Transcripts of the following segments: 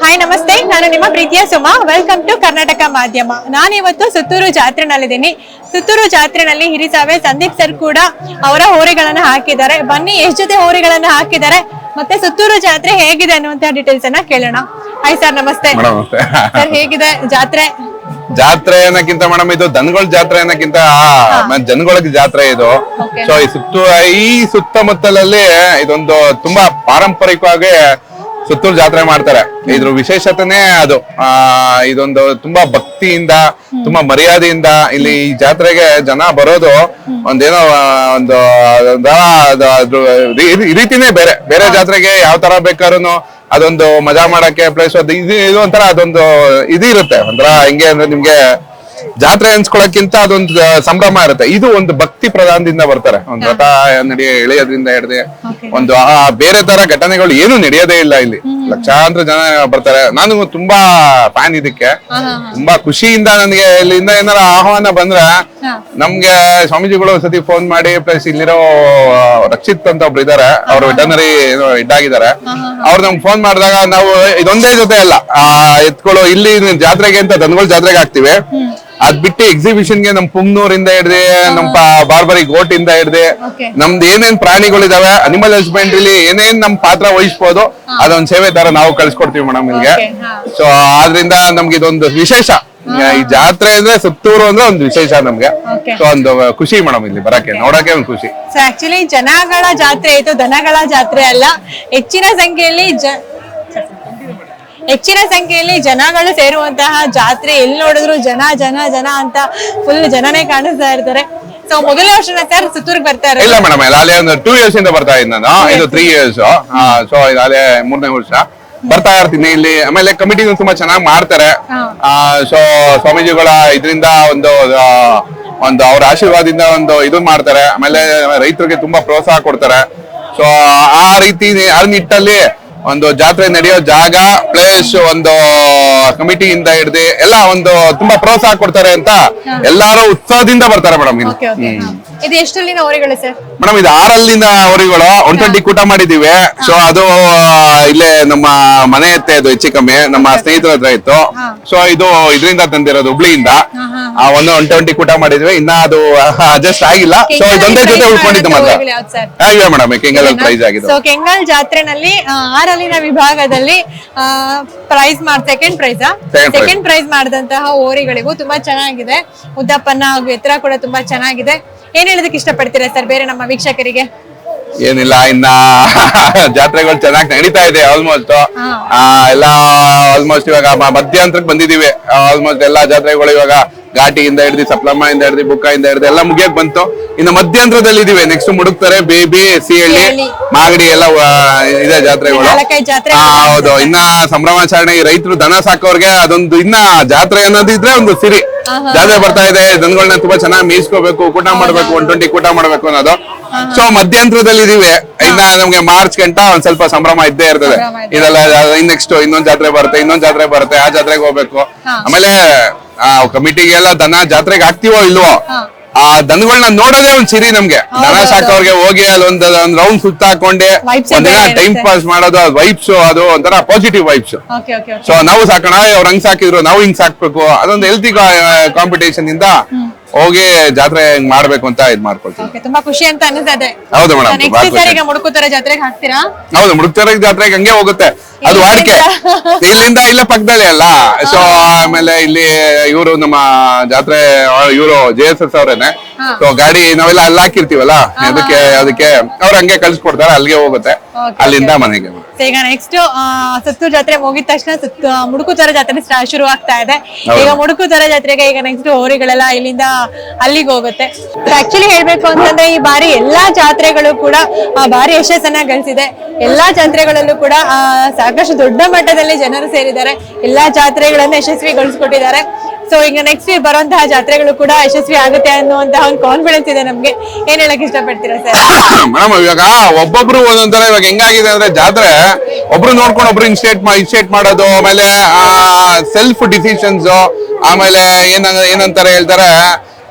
Hi ನಮಸ್ತೆ. ನಾನು ನಿಮ್ಮ ಪ್ರೀತಿಯ ಸುಮಾ. ವೆಲ್ಕಮ್ ಟು ಕರ್ನಾಟಕ ಮಾಧ್ಯಮ ನಾನಿವತ್ತು ಸುತ್ತೂರು ಜಾತ್ರೆನಲ್ಲಿದ್ದೀನಿ. ಸುತ್ತೂರು ಜಾತ್ರೆನಲ್ಲಿ ಹಿರಿಸಾವೆ ಸಂದೀಪ್ ಸರ್ ಕೂಡ ಅವರ ಹೋರಿಗಳನ್ನ ಹಾಕಿದ್ದಾರೆ. ಬನ್ನಿ ಎಷ್ಟ್ ಜೊತೆ ಹೋರಿಗಳನ್ನ ಹಾಕಿದ್ದಾರೆ? ಮತ್ತೆ ಸುತ್ತೂರು ಜಾತ್ರೆ ಹೇಗಿದೆ ಅನ್ನುವಂತ ಡೀಟೇಲ್ಸ್ ಅನ್ನ ಕೇಳೋಣ. ಹಾಯ್ ಸರ್ ನಮಸ್ತೆ. ಸರ್ ಹೇಗಿದೆ ಜಾತ್ರೆ? ಜಾತ್ರೆ ಅನ್ನಕ್ಕಿಂತ ಮೇಡಮ್ ಇದು ದನಗಳ ಜಾತ್ರೆ ಅನ್ನಕ್ಕಿಂತ ಜನಗಳಿಗೆ ಜಾತ್ರೆ ಇದು. ಸೊ ಈ ಸುತ್ತ ಈ ಸುತ್ತಮುತ್ತಲಲ್ಲಿ ಇದೊಂದು ತುಂಬಾ ಪಾರಂಪರಿಕವಾಗಿ ಸುತ್ತೂರು ಜಾತ್ರೆ ಮಾಡ್ತಾರೆ. ಇದ್ರ ವಿಶೇಷತೆನೇ ಅದು. ಆ, ಇದೊಂದು ತುಂಬಾ ಭಕ್ತಿಯಿಂದ, ತುಂಬಾ ಮರ್ಯಾದೆಯಿಂದ ಇಲ್ಲಿ ಈ ಜಾತ್ರೆಗೆ ಜನ ಬರೋದು ಒಂದೇನೋ ಒಂದು ಅದು- ರೀತಿನೇ ಬೇರೆ. ಬೇರೆ ಜಾತ್ರೆಗೆ ಯಾವ ತರ ಬೇಕಾದ್ರೂ ಅದೊಂದು ಮಜಾ ಮಾಡಕ್ಕೆ ಪ್ಲೇಸ್ ಇದು ಇದು ಒಂಥರ ಅದೊಂದು ಇದು ಇರುತ್ತೆ ಒಂಥರ ಹೆಂಗೆ ಅಂದ್ರೆ ನಿಮ್ಗೆ ಜಾತ್ರೆ ಅನ್ಸ್ಕೊಳಕ್ಕಿಂತ ಅದೊಂದು ಸಂಭ್ರಮ ಇರುತ್ತೆ. ಇದು ಒಂದು ಭಕ್ತಿ ಪ್ರಧಾನದಿಂದ ಬರ್ತಾರೆ. ಒಂದು ರಥ ನಡೆಯ ಎಳೆಯೋದ್ರಿಂದ ಹಿಡ್ದೆ ಒಂದು ಆ ಬೇರೆ ತರ ಘಟನೆಗಳು ಏನು ನಡೆಯೋದೇ ಇಲ್ಲ ಇಲ್ಲಿ. ಲಕ್ಷಾಂತರ ಜನ ಬರ್ತಾರೆ. ನಾನು ತುಂಬಾ ಫ್ಯಾನ್ ಇದಕ್ಕೆ. ತುಂಬಾ ಖುಷಿಯಿಂದ ನನಗೆ ಇಲ್ಲಿಂದ ಏನಾರ ಆಹ್ವಾನ ಬಂದ್ರೆ ನಮ್ಗೆ ಸ್ವಾಮೀಜಿಗಳು ಸತಿ ಫೋನ್ ಮಾಡಿ ಪ್ಲಸ್ ಇಲ್ಲಿರೋ ರಕ್ಷಿತ್ ಅಂತ ಒಬ್ರು ಇದಾರೆ. ಅವ್ರು ವೆಟನರಿ ಹೆಡ್ ಆಗಿದ್ದಾರೆ ಅವ್ರು ನಮ್ಗೆ ಫೋನ್ ಮಾಡಿದಾಗ ನಾವು ಇದೊಂದೇ ಜೊತೆ ಅಲ್ಲ. ಆ ಎತ್ಕೊಳ್ಳೋ ಇಲ್ಲಿ ಜಾತ್ರೆಗೆ ಅಂತ ದನಗಳ ಜಾತ್ರೆಗೆ ಹಾಕ್ತಿವಿ. ಅದ್ ಬಿಟ್ಟು ಎಕ್ಸಿಬಿಷನ್ಗೆ ನಮ್ ಪುಂಗ್ನೂರಿಂದ ಹಿಡ್ದೆ ನಮ್ ಬಾರ್ಬರಿ ಗೋಟ್ ಇಂದ ಹಿಡ್ದೆ. ನಮ್ದು ಏನೇನ್ ಪ್ರಾಣಿಗಳಿದಾವೆ ಅನಿಮಲ್ ಹಸ್ಬೆಂಡ್ರಿಲಿ ಏನೇನ್ ನಮ್ ಪಾತ್ರ ವಹಿಸ್ಬೋದು ಅದೊಂದ್ ಸೇವೆ ತರ ನಾವು ಕಳ್ಸಿಕೊಡ್ತೀವಿ ಮೇಡಮ್ ನಿಮ್ಗೆ. ಸೊ ಆದ್ರಿಂದ ನಮ್ಗೆ ಇದೊಂದು ವಿಶೇಷ. ಈ ಜಾತ್ರೆ ಅಂದ್ರೆ ಸುತ್ತೂರು ಅಂದ್ರೆ ಒಂದು ವಿಶೇಷ ನಮ್ಗೆ. ಸೊ ಒಂದು ಖುಷಿ ಮೇಡಮ್ ಇಲ್ಲಿ ಬರಕ್ಕೆ ನೋಡಕ್ಕೆ ಒಂದು ಖುಷಿ. ಆಕ್ಚುಲಿ ಜನಗಳ ಜಾತ್ರೆ ಇದು ದನಗಳ ಜಾತ್ರೆ ಅಲ್ಲ. ಹೆಚ್ಚಿನ ಸಂಖ್ಯೆಯಲ್ಲಿ ಹೆಚ್ಚಿನ ಸಂಖ್ಯೆಯಲ್ಲಿ ಜನಗಳು ಸೇರುವಂತಹ ಜಾತ್ರೆ ಎಲ್ಲಿ ನೋಡಿದ್ರು ಜನ ಜನ ಜನ ಅಂತ ಫುಲ್ ಜನನೇ ಕಾಣಿಸ್ತಾ ಇರ್ತಾರೆ. ಸೊ ಮೊದಲನೇ ವರ್ಷನ ಸರ್ ಸುತ್ತೂರಿಗೆ ಬರ್ತಾ ಇರೋದು? ಇಲ್ಲ ಮೇಡಮ್ ಅಲ್ಲಿ ಒಂದು ಟೂ ಇಯರ್ಸ್ ಇಂದ ಬರ್ತಾ ಇದ್ದ ನಾನು. ಇದು ತ್ರೀ ಇಯರ್ಸ್ ಸೊ ಇದಾಲೆ ಮೂರನೇ ವರ್ಷ. ಬರ್ತಾ ಇರ್ತೀನಿ ಇಲ್ಲಿ. ಆಮೇಲೆ ಕಮಿಟಿ ತುಂಬಾ ಚೆನ್ನಾಗಿ ಮಾಡ್ತಾರೆ. ಸೊ ಸ್ವಾಮೀಜಿಗಳ ಇದರಿಂದ ಒಂದು ಆ, ಒಂದು ಅವ್ರ ಆಶೀರ್ವಾದದಿಂದ ಒಂದು ಇದು ಮಾಡ್ತಾರೆ. ಆಮೇಲೆ ರೈತರಿಗೆ ತುಂಬಾ ಪ್ರೋತ್ಸಾಹ ಕೊಡ್ತಾರೆ. ಸೊ ಆ ರೀತಿ ಆ ನಿಟ್ಟಲ್ಲಿ ಒಂದು ಜಾತ್ರೆ ನಡೆಯೋ ಜಾಗ ಪ್ಲೇಸ್ ಒಂದು ಕಮಿಟಿಯಿಂದ ಹಿಡ್ದು ಎಲ್ಲ ಒಂದು ತುಂಬಾ ಪ್ರೋತ್ಸಾಹ ಕೊಡ್ತಾರೆ ಅಂತ ಎಲ್ಲಾರು ಉತ್ಸಾಹದಿಂದ ಬರ್ತಾರೆ ಮೇಡಮ್ ಇಲ್ಲಿ. ಇದು ಎಷ್ಟಲ್ಲಿನ ಹೋರಿಗಳು ಸರ್? ಮೇಡಮ್ ಇದು ಆರಲ್ಲಿನ ಅವರಿಗಳು ಒನ್ ಟ್ವೆಂಟಿ ಕೂಟ ಮಾಡಿದೀವಿ. ಸೊ ಅದು ಇಲ್ಲೇ ನಮ್ಮ ಮನೆ ಎತ್ತೆ ಅದು ಹೆಚ್ಚು ಕಮ್ಮಿ ನಮ್ಮ ಸ್ನೇಹಿತರ ಹತ್ರ ಇತ್ತು. ಸೊ ಇದು ಇದರಿಂದ ತಂದಿರೋದು ಹುಬ್ಳಿಯಿಂದ. ಆ, ಒಂದು ಒನ್ ಟ್ವೆಂಟಿ ಕೂಟ ಮಾಡಿದ್ವಿ. ಇನ್ನ ಅದು ಅಡ್ಜಸ್ಟ್ ಆಗಿಲ್ಲ. ಸೊ ಇದೊಂದೇ ಜೊತೆ ಉಳ್ಕೊಂಡಿದ್ದು ಮಾತ್ರ ಮೇಡಮ್ ಕೆಂಗಲ್ ಪ್ರೈಸ್ ಆಗಿದೆ ಸೊ ಕೆಂಗಲ್ ಜಾತ್ರೆನಲ್ಲಿ ಆರಲ್ಲಿನ ವಿಭಾಗದಲ್ಲಿ ಪ್ರೈಸ್ ಮಾಡ್ ಸೆಕೆಂಡ್ ಪ್ರೈಸ್ ಸೆಕೆಂಡ್ ಪ್ರೈಸ್ ಮಾಡಿದಂತಹ ಓರಿಗಳಿಗೂ ತುಂಬಾ ಚೆನ್ನಾಗಿದೆ. ಉದ್ದಪ್ಪನ ಹಾಗೂ ಎತ್ತರ ಕೂಡ ತುಂಬಾ ಚೆನ್ನಾಗಿದೆ. ಏನ್ ಹೇಳೋದಕ್ಕೆ ಇಷ್ಟಪಡ್ತೀರಾ ಸರ್ ಬೇರೆ ನಮ್ಮ ವೀಕ್ಷಕರಿಗೆ? ಏನಿಲ್ಲ ಇನ್ನ ಜಾತ್ರೆಗಳು ಚೆನ್ನಾಗಿ ನಡೀತಾ ಇದೆ ಆಲ್ಮೋಸ್ಟ್ ಎಲ್ಲ ಆಲ್ಮೋಸ್ಟ್ ಇವಾಗ ಮಧ್ಯಂತರಕ್ಕೆ ಬಂದಿದೀವಿ ಆಲ್ಮೋಸ್ಟ್ ಎಲ್ಲಾ ಜಾತ್ರೆಗಳು ಇವಾಗ ಘಾಟಿಯಿಂದ ಹಿಡ್ದು ಸಪ್ಲಮ್ಮ ಇಂದ ಹಿಡ್ದು ಬುಕ್ಕ ಇಂದ ಹಿಡ್ದು ಎಲ್ಲ ಮುಗಿಯಕ್ ಬಂತು. ಇನ್ನು ಮಧ್ಯಂತರದಲ್ಲಿ ಇದೀವಿ. ನೆಕ್ಸ್ಟ್ ಮುಡುಕ್ತಾರೆ ಬೇಬಿ ಸಿಹಳ್ಳಿ. ಮಾಗಡಿ ಎಲ್ಲ ಇದೆ ಜಾತ್ರೆಗಳು. ಹೌದು. ಇನ್ನ ಸಂಭ್ರಮಾಚರಣೆ ರೈತರು ದನ ಸಾಕೋರ್ಗೆ ಅದೊಂದು ಇನ್ನ ಜಾತ್ರೆ ಅನ್ನೋದಿದ್ರೆ ಒಂದು ಸಿರಿ. ಜಾತ್ರೆ ಬರ್ತಾ ಇದೆ. ದನಗಳನ್ನ ತುಂಬಾ ಚೆನ್ನಾಗಿ ಮೀಸ್ಕೋಬೇಕು ಕೂಟ ಮಾಡ್ಬೇಕು ಒನ್ ಟ್ವೆಂಟಿ ಕೂಟ ಮಾಡ್ಬೇಕು ಅನ್ನೋದು. ಸೊ ಮಧ್ಯಂತರದಲ್ಲಿ ಇದೀವಿ. ಇನ್ನ ನಮ್ಗೆ ಮಾರ್ಚ್ ಗಂಟ ಒಂದ್ ಸ್ವಲ್ಪ ಸಂಭ್ರಮ ಇದ್ದೇ ಇರ್ತದೆ. ಇದೆಲ್ಲ ಇನ್ ಇದೆಲ್ಲ ನೆಕ್ಸ್ಟ್ ಇನ್ನೊಂದ್ ಜಾತ್ರೆ ಬರುತ್ತೆ ಇನ್ನೊಂದ್ ಜಾತ್ರೆ ಬರುತ್ತೆ ಆ ಜಾತ್ರೆಗೆ ಹೋಗ್ಬೇಕು. ಆಮೇಲೆ ಆ ಕಮಿಟಿಗೆ ಎಲ್ಲ ದನ ಜಾತ್ರೆಗೆ ಹಾಕ್ತಿವೋ ಇಲ್ವೋ ಆ ದನಗಳನ್ನ ನೋಡೋದೇ ಒಂದ್ ಸಿರಿ ನಮ್ಗೆ. ದನ ಸಾಕೋರ್ಗೆ ಹೋಗಿ ಅಲ್ಲೊಂದ್ ಒಂದ್ ಒಂದ್ ರೌಂಡ್ ಸುತ್ತ ಹಾಕೊಂಡೆ ಒಂದಿನ ಟೈಮ್. ಪಾಸ್ ಮಾಡೋದು ವೈಬ್ಸ್ ಅದು ಒಂಥರ ಪಾಸಿಟಿವ್ ವೈಬ್ಸ್ ಸೊ ನಾವು ಸಾಕೋಣ ಅವ್ರ ಹಂಗ್ ಸಾಕಿದ್ರು ನಾವು ಹಿಂಗ್ ಸಾಕ್ಬೇಕು ಅದೊಂದು ಹೆಲ್ತಿ ಕಾಂಪಿಟೇಷನ್ ಇಂದ ಹೋಗಿ ಜಾತ್ರೆ ಹಿಂಗ್ ಮಾಡ್ಬೇಕು ಅಂತ ಇದ್ ಮಾಡ್ಕೊಳ್ತೀವಿ ತುಂಬಾ ಖುಷಿ ಅಂತ ಅನಿಸ್ತದೆ ಹೌದು ಮೇಡಮ್ ಹೌದು ಮುಡುಕ್ತರ ಜಾತ್ರೆಗೆ ಹಂಗೆ ಹೋಗುತ್ತೆ. ಅದು ವಾಡಿಕೆ ಇಲ್ಲಿಂದ ಇಲ್ಲ ಪಕ್ಕದಲ್ಲೇ ಅಲ್ಲ. ಸೊ ಆಮೇಲೆ ಇಲ್ಲಿ ಇವರು ನಮ್ಮ ಜಾತ್ರೆ ಇವರು ಜೆ ಎಸ್ ಎಸ್ ಅವ್ರೇನೆ. ಸೊ ಗಾಡಿ ನಾವೆಲ್ಲ ಅಲ್ಲಿ ಹಾಕಿರ್ತೀವಲ್ಲ? ಅದಕ್ಕೆ ಅದಕ್ಕೆ ಅವ್ರ ಹಂಗೆ ಕಳ್ಸಿಕೊಡ್ತಾರೆ ಅಲ್ಲಿಗೆ ಹೋಗುತ್ತೆ. ಅಲ್ಲಿಂದ ಮನೆಗೆ ಈಗ ನೆಕ್ಸ್ಟ್ ಸತ್ತು ಜಾತ್ರೆ ಮುಗಿದ ತಕ್ಷಣ ಸುತ್ತ ಮುಡುಕುತರ ಜಾತ್ರೆ ಶುರು ಆಗ್ತಾ ಇದೆ. ಈಗ ಮುಡುಕುತರ ಜಾತ್ರೆಗೆ ಈಗ ನೆಕ್ಸ್ಟ್ ಹೋರಿಗಳೆಲ್ಲ ಇಲ್ಲಿಂದ ಅಲ್ಲಿಗೆ ಹೋಗುತ್ತೆ. ಆಕ್ಚುಲಿ ಹೇಳ್ಬೇಕು ಅಂತಂದ್ರೆ ಈ ಬಾರಿ ಎಲ್ಲಾ ಜಾತ್ರೆಗಳು ಕೂಡ ಭಾರಿ ಯಶಸ್ಸನ್ನ ಗಳಿಸಿದೆ. ಎಲ್ಲಾ ಜಾತ್ರೆಗಳಲ್ಲೂ ಕೂಡ ಆ, ಸಾಕಷ್ಟು ದೊಡ್ಡ ಮಟ್ಟದಲ್ಲಿ ಜನರು ಸೇರಿದ್ದಾರೆ. ಎಲ್ಲಾ ಜಾತ್ರೆಗಳನ್ನ ಯಶಸ್ವಿಗೊಳಿಸ್ಕೊಟ್ಟಿದ್ದಾರೆ. ಸೊ ಈಗ ನೆಕ್ಸ್ಟ್ ಬರುವಂತಹ ಜಾತ್ರೆಗಳು ಕೂಡ ಯಶಸ್ವಿ ಆಗುತ್ತೆ ಅನ್ನುವಂತಹ ಒಂದು ಕಾನ್ಫಿಡೆನ್ಸ್ ಇದೆ ನಮ್ಗೆ. ಏನ್ ಹೇಳಕ್ ಇಷ್ಟಪಡ್ತೀರಾ ಸರ್ ಮೇಡಮ್, ಇವಾಗ ಒಬ್ಬೊಬ್ರು ಒಂದೊಂದರ ಇವಾಗ ಹೆಂಗಾಗಿದೆ ಅಂದ್ರೆ ಜಾತ್ರೆ, ಒಬ್ರು ನೋಡ್ಕೊಂಡು ಒಬ್ರು ಇನ್ಸ್ಟೇಟ್ ಇನ್ಸ್ಟೇಟ್ ಮಾಡೋದು, ಆಮೇಲೆ ಸೆಲ್ಫ್ ಡಿಸಿಷನ್ಸ್ ಆಮೇಲೆ ಏನ ಏನಂತಾರೆ ಹೇಳ್ತಾರೆ,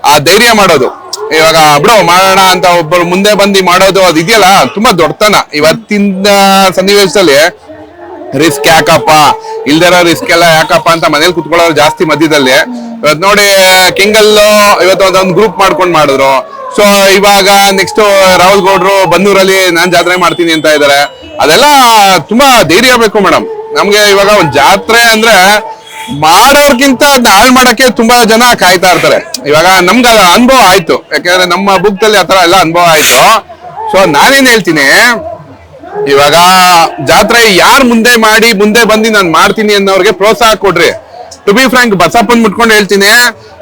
ಆ, ಧೈರ್ಯ ಮಾಡೋದು. ಇವಾಗ ಬಿಡು, ಮಾಡೋಣ ಅಂತ ಒಬ್ಬರು ಮುಂದೆ ಬಂದು ಮಾಡೋದು ಅದು ಇದೆಯಲ್ಲ, ತುಂಬಾ ದೊಡ್ಡತನ. ಇವತ್ತಿನ ಸನ್ನಿವೇಶದಲ್ಲಿ ರಿಸ್ಕ್ ಯಾಕಪ್ಪ? ಇಲ್ದಿರೋ ರಿಸ್ಕ್ ಎಲ್ಲ ಯಾಕಪ್ಪ ಅಂತ ಮನೇಲಿ ಕುತ್ಕೊಳ್ಳೋರು ಜಾಸ್ತಿ ಮಧ್ಯದಲ್ಲಿ. ನೋಡಿ ಕಿಂಗಲ್ ಇವತ್ತು ಒಂದೊಂದು ಗ್ರೂಪ್ ಮಾಡ್ಕೊಂಡು ಮಾಡಿದ್ರು. ಸೊ ಇವಾಗ ನೆಕ್ಸ್ಟ್ ರಾಹುಲ್ ಗೌಡ್ರು ಬನ್ನೂರಲ್ಲಿ ನಾನ್ ಜಾತ್ರೆ ಮಾಡ್ತೀನಿ ಅಂತ ಇದಾರೆ. ಅದೆಲ್ಲ ತುಂಬಾ ಧೈರ್ಯ ಬೇಕು ಮೇಡಮ್. ನಮ್ಗೆ ಇವಾಗ ಒಂದ್ ಜಾತ್ರೆ ಅಂದ್ರೆ ಮಾಡೋರ್ಗಿಂತ ಅದನ್ನ ಹಾಳ್ ಮಾಡಕ್ಕೆ ತುಂಬಾ ಜನ ಕಾಯ್ತಾ ಇರ್ತಾರೆ. ಇವಾಗ ನಮ್ಗ ಅನುಭವ ಆಯ್ತು. ಯಾಕಂದ್ರೆ ನಮ್ಮ ಬುಕ್ದಲ್ಲಿ ಆತರ ಎಲ್ಲ ಅನುಭವ ಆಯ್ತು. ಸೊ ನಾನೇನ್ ಹೇಳ್ತೀನಿ ಇವಾಗ ಜಾತ್ರೆ ಯಾರ್ ಮುಂದೆ ಮಾಡಿ ಮುಂದೆ ಬಂದು ನಾನು ಮಾಡ್ತೀನಿ ಅನ್ನೋರ್ಗೆ ಪ್ರೋತ್ಸಾಹ ಕೊಡ್ರಿ. ಟು ಬಿ ಫ್ರಾಂಕ್ ಬಸಪ್ಪನ್ ಮುಟ್ಕೊಂಡು ಹೇಳ್ತೀನಿ,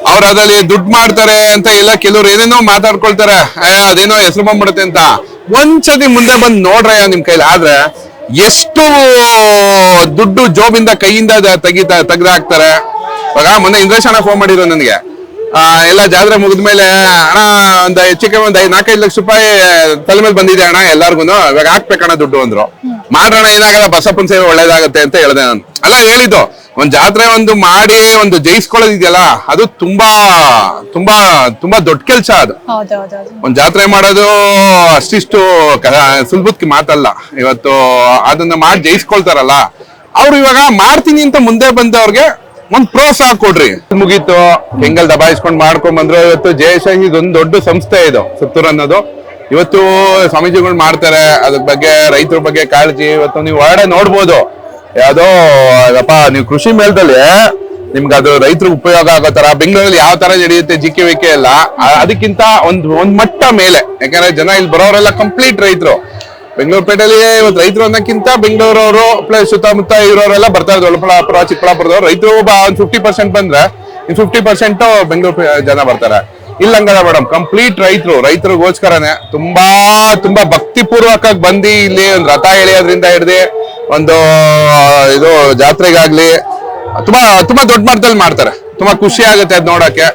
ಅವ್ರ ಅದ್ರಲ್ಲಿ ದುಡ್ಡು ಮಾಡ್ತಾರೆ ಅಂತ ಎಲ್ಲ ಕೆಲವ್ರು ಏನೇನೋ ಮಾತಾಡ್ಕೊಳ್ತಾರೆ ಅದೇನೋ ಹೆಸರು ಬಂದ್ಬಿಡುತ್ತೆ ಅಂತ. ಒಂದ್ಸತಿ ಮುಂದೆ ಬಂದು ನೋಡ್ರಯ್ಯ ನಿಮ್ ಕೈಲಿ. ಆದ್ರೆ ಎಷ್ಟು ದುಡ್ಡು ಜೋಬಿಂದ ಕೈಯಿಂದ ತೆಗಿತ ತೆಗ್ದಾಕ್ತಾರೆ. ಇವಾಗ ಮೊನ್ನೆ ಇಂದ್ರೇಶ್ ಫೋನ್ ಮಾಡಿದ್ರು ನನಗೆ. ಎಲ್ಲ ಜಾತ್ರೆ ಮುಗಿದ್ಮೇಲೆ ಅಣ್ಣ ಒಂದ್ ಹೆಚ್ಚಿಗೆ ಒಂದ್ ಐದ್ ನಾಲ್ಕೈದು ಲಕ್ಷ ರೂಪಾಯಿ ತಲೆ ಮೇಲೆ ಬಂದಿದೆ ಅಣ್ಣ ಎಲ್ಲಾರ್ಗು ಇವಾಗ ಹಾಕ್ಬೇಕಣ್ಣ ದುಡ್ಡು ಅಂದ್ರು. ಮಾಡ್ರಣ ಏನಾಗಲ್ಲ ಬಸಪ್ಪನ ಸೇವೆ ಒಳ್ಳೇದಾಗತ್ತೆ ಅಂತ ಹೇಳ್ದೆ ನಾನು. ಅಲ್ಲ ಹೇಳಿದ್ದು ಒಂದ್ ಜಾತ್ರೆ ಒಂದು ಮಾಡಿ ಒಂದು ಜಯಿಸ್ಕೊಳ್ಳೋದಿದೆಯಲ್ಲ ಅದು ತುಂಬಾ ತುಂಬಾ ತುಂಬಾ ದೊಡ್ಡ ಕೆಲ್ಸ ಅದು. ಒಂದ್ ಜಾತ್ರೆ ಮಾಡೋದು ಅಷ್ಟಿಷ್ಟು ಸುಲಭಕ್ಕೆ ಮಾತಲ್ಲ. ಇವತ್ತು ಅದನ್ನ ಮಾಡಿ ಜಯಿಸ್ಕೊಳ್ತಾರಲ್ಲ. ಅವ್ರು ಇವಾಗ ಮಾಡ್ತೀನಿ ಅಂತ ಮುಂದೆ ಬಂದವ್ರಿಗೆ ಒಂದ್ ಪ್ರೋತ್ಸಾಹ ಕೊಡ್ರಿ. ಮುಗೀತು, ಹೆಂಗಲ್ ದಬಾಯಿಸ್ಕೊಂಡ್ ಮಾಡ್ಕೊಂಡ್ ಬಂದ್ರು, ಇವತ್ತು ಜಯಶಾಹಿ ಇದೊಂದು ದೊಡ್ಡ ಸಂಸ್ಥೆ ಇದು, ಸುತ್ತೂರ್ ಅನ್ನೋದು. ಇವತ್ತು ಸ್ವಾಮೀಜಿಗಳು ಮಾಡ್ತಾರೆ, ಅದ್ರ ಬಗ್ಗೆ, ರೈತರ ಬಗ್ಗೆ ಕಾಳಜಿ, ಇವತ್ತು ನೀವು ಹೊರಡೆ ನೋಡ್ಬೋದು. ಯಾವ್ದೋ, ಅದಪ್ಪ, ನೀವು ಕೃಷಿ ಮೇಳದಲ್ಲಿ, ನಿಮ್ಗೆ ಅದು ರೈತರಿಗೆ ಉಪಯೋಗ ಆಗೋ ತರ ಬೆಂಗಳೂರಲ್ಲಿ ಯಾವ ತರ ನಡೆಯುತ್ತೆ, ಜಿಕೆ, ವಿಕೆ ಎಲ್ಲ ಅದಕ್ಕಿಂತ ಒಂದ್ ಒಂದ್ ಮಟ್ಟ ಮೇಲೆ. ಯಾಕಂದ್ರೆ ಜನ ಇಲ್ಲಿ ಬರೋರೆಲ್ಲ ಕಂಪ್ಲೀಟ್ ರೈತರು. ಬೆಂಗಳೂರು ಪೇಟೆಯಲ್ಲಿ ಇವತ್ತು ರೈತರು ಅನ್ನೋಕ್ಕಿಂತ ಬೆಂಗಳೂರವರು ಪ್ಲಸ್ ಸುತ್ತಮುತ್ತ ಇರೋರೆಲ್ಲ ಬರ್ತಾರೆ ದೊಡ್ಡಬಳ್ಳಾಪುರ ಚಿಕ್ಕಬಳ್ಳಾಪುರದವ್ರು. ರೈತರು ಒಬ್ಬ ಒಂದು ಫಿಫ್ಟಿ ಪರ್ಸೆಂಟ್ ಬಂದ್ರೆ ಇನ್ ಫಿಫ್ಟಿ ಪರ್ಸೆಂಟ್ ಬೆಂಗಳೂರು ಜನ ಬರ್ತಾರೆ. ಇಲ್ಲಂಗಲ್ಲ ಮೇಡಮ್ ಕಂಪ್ಲೀಟ್ ರೈತರು. ರೈತರಿಗೋಸ್ಕರನೇ ತುಂಬಾ ತುಂಬಾ ಭಕ್ತಿಪೂರ್ವಕವಾಗಿ ಬಂದು ಇಲ್ಲಿ ಒಂದು ರಥ ಎಳೆಯೋದ್ರಿಂದ ಹಿಡ್ದು ಒಂದು ಇದು ಜಾತ್ರೆಗಾಗ್ಲಿ, ತುಂಬಾ ತುಂಬಾ ದೊಡ್ಡ ಮಟ್ಟದಲ್ಲಿ ಮಾಡ್ತಾರೆ. ತುಂಬಾ ಖುಷಿ ಆಗುತ್ತೆ ಅದ್ ನೋಡಕ್ಕೆ.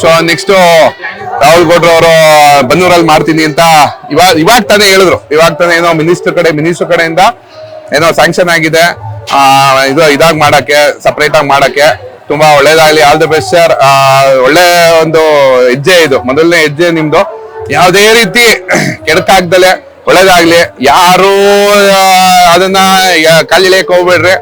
ಸೊ ನೆಕ್ಸ್ಟ್ ರಾಹುಲ್ ಗೌಡ್ರ ಅವರು ಬನ್ನೂರಲ್ಲಿ ಮಾಡ್ತೀನಿ ಅಂತ ಇವಾಗ ಇವಾಗ ತಾನೇ ಹೇಳಿದ್ರು. ಇವಾಗ ತಾನೇ ಏನೋ ಮಿನಿಸ್ಟರ್ ಕಡೆ ಮಿನಿಸ್ಟರ್ ಕಡೆಯಿಂದ ಏನೋ ಸ್ಯಾಂಕ್ಷನ್ ಆಗಿದೆ. ಇದು ಇದಾಗ್ ಮಾಡಕ್ಕೆ ಸಪ್ರೇಟ್ ಆಗಿ ಮಾಡಕ್ಕೆ ತುಂಬಾ ಒಳ್ಳೇದಾಗ್ಲಿ ಆಲ್ ದ ಬೆಸ್ಟ್ ಸರ್ ಒಳ್ಳೆ ಒಂದು ಹೆಜ್ಜೆ ಇದು. ಮೊದಲನೇ ಹೆಜ್ಜೆ ನಿಮ್ದು. ಯಾವುದೇ ರೀತಿ ಕೆಡಕಾಗ್ದಲೆ ಒಳ್ಳೇದಾಗ್ಲಿ. ಯಾರು ಅದನ್ನ, ಯಾ- ಕಾಲಿಳೆಯಕ್ ಹೋಗ್ಬೇಡ್ರಿ.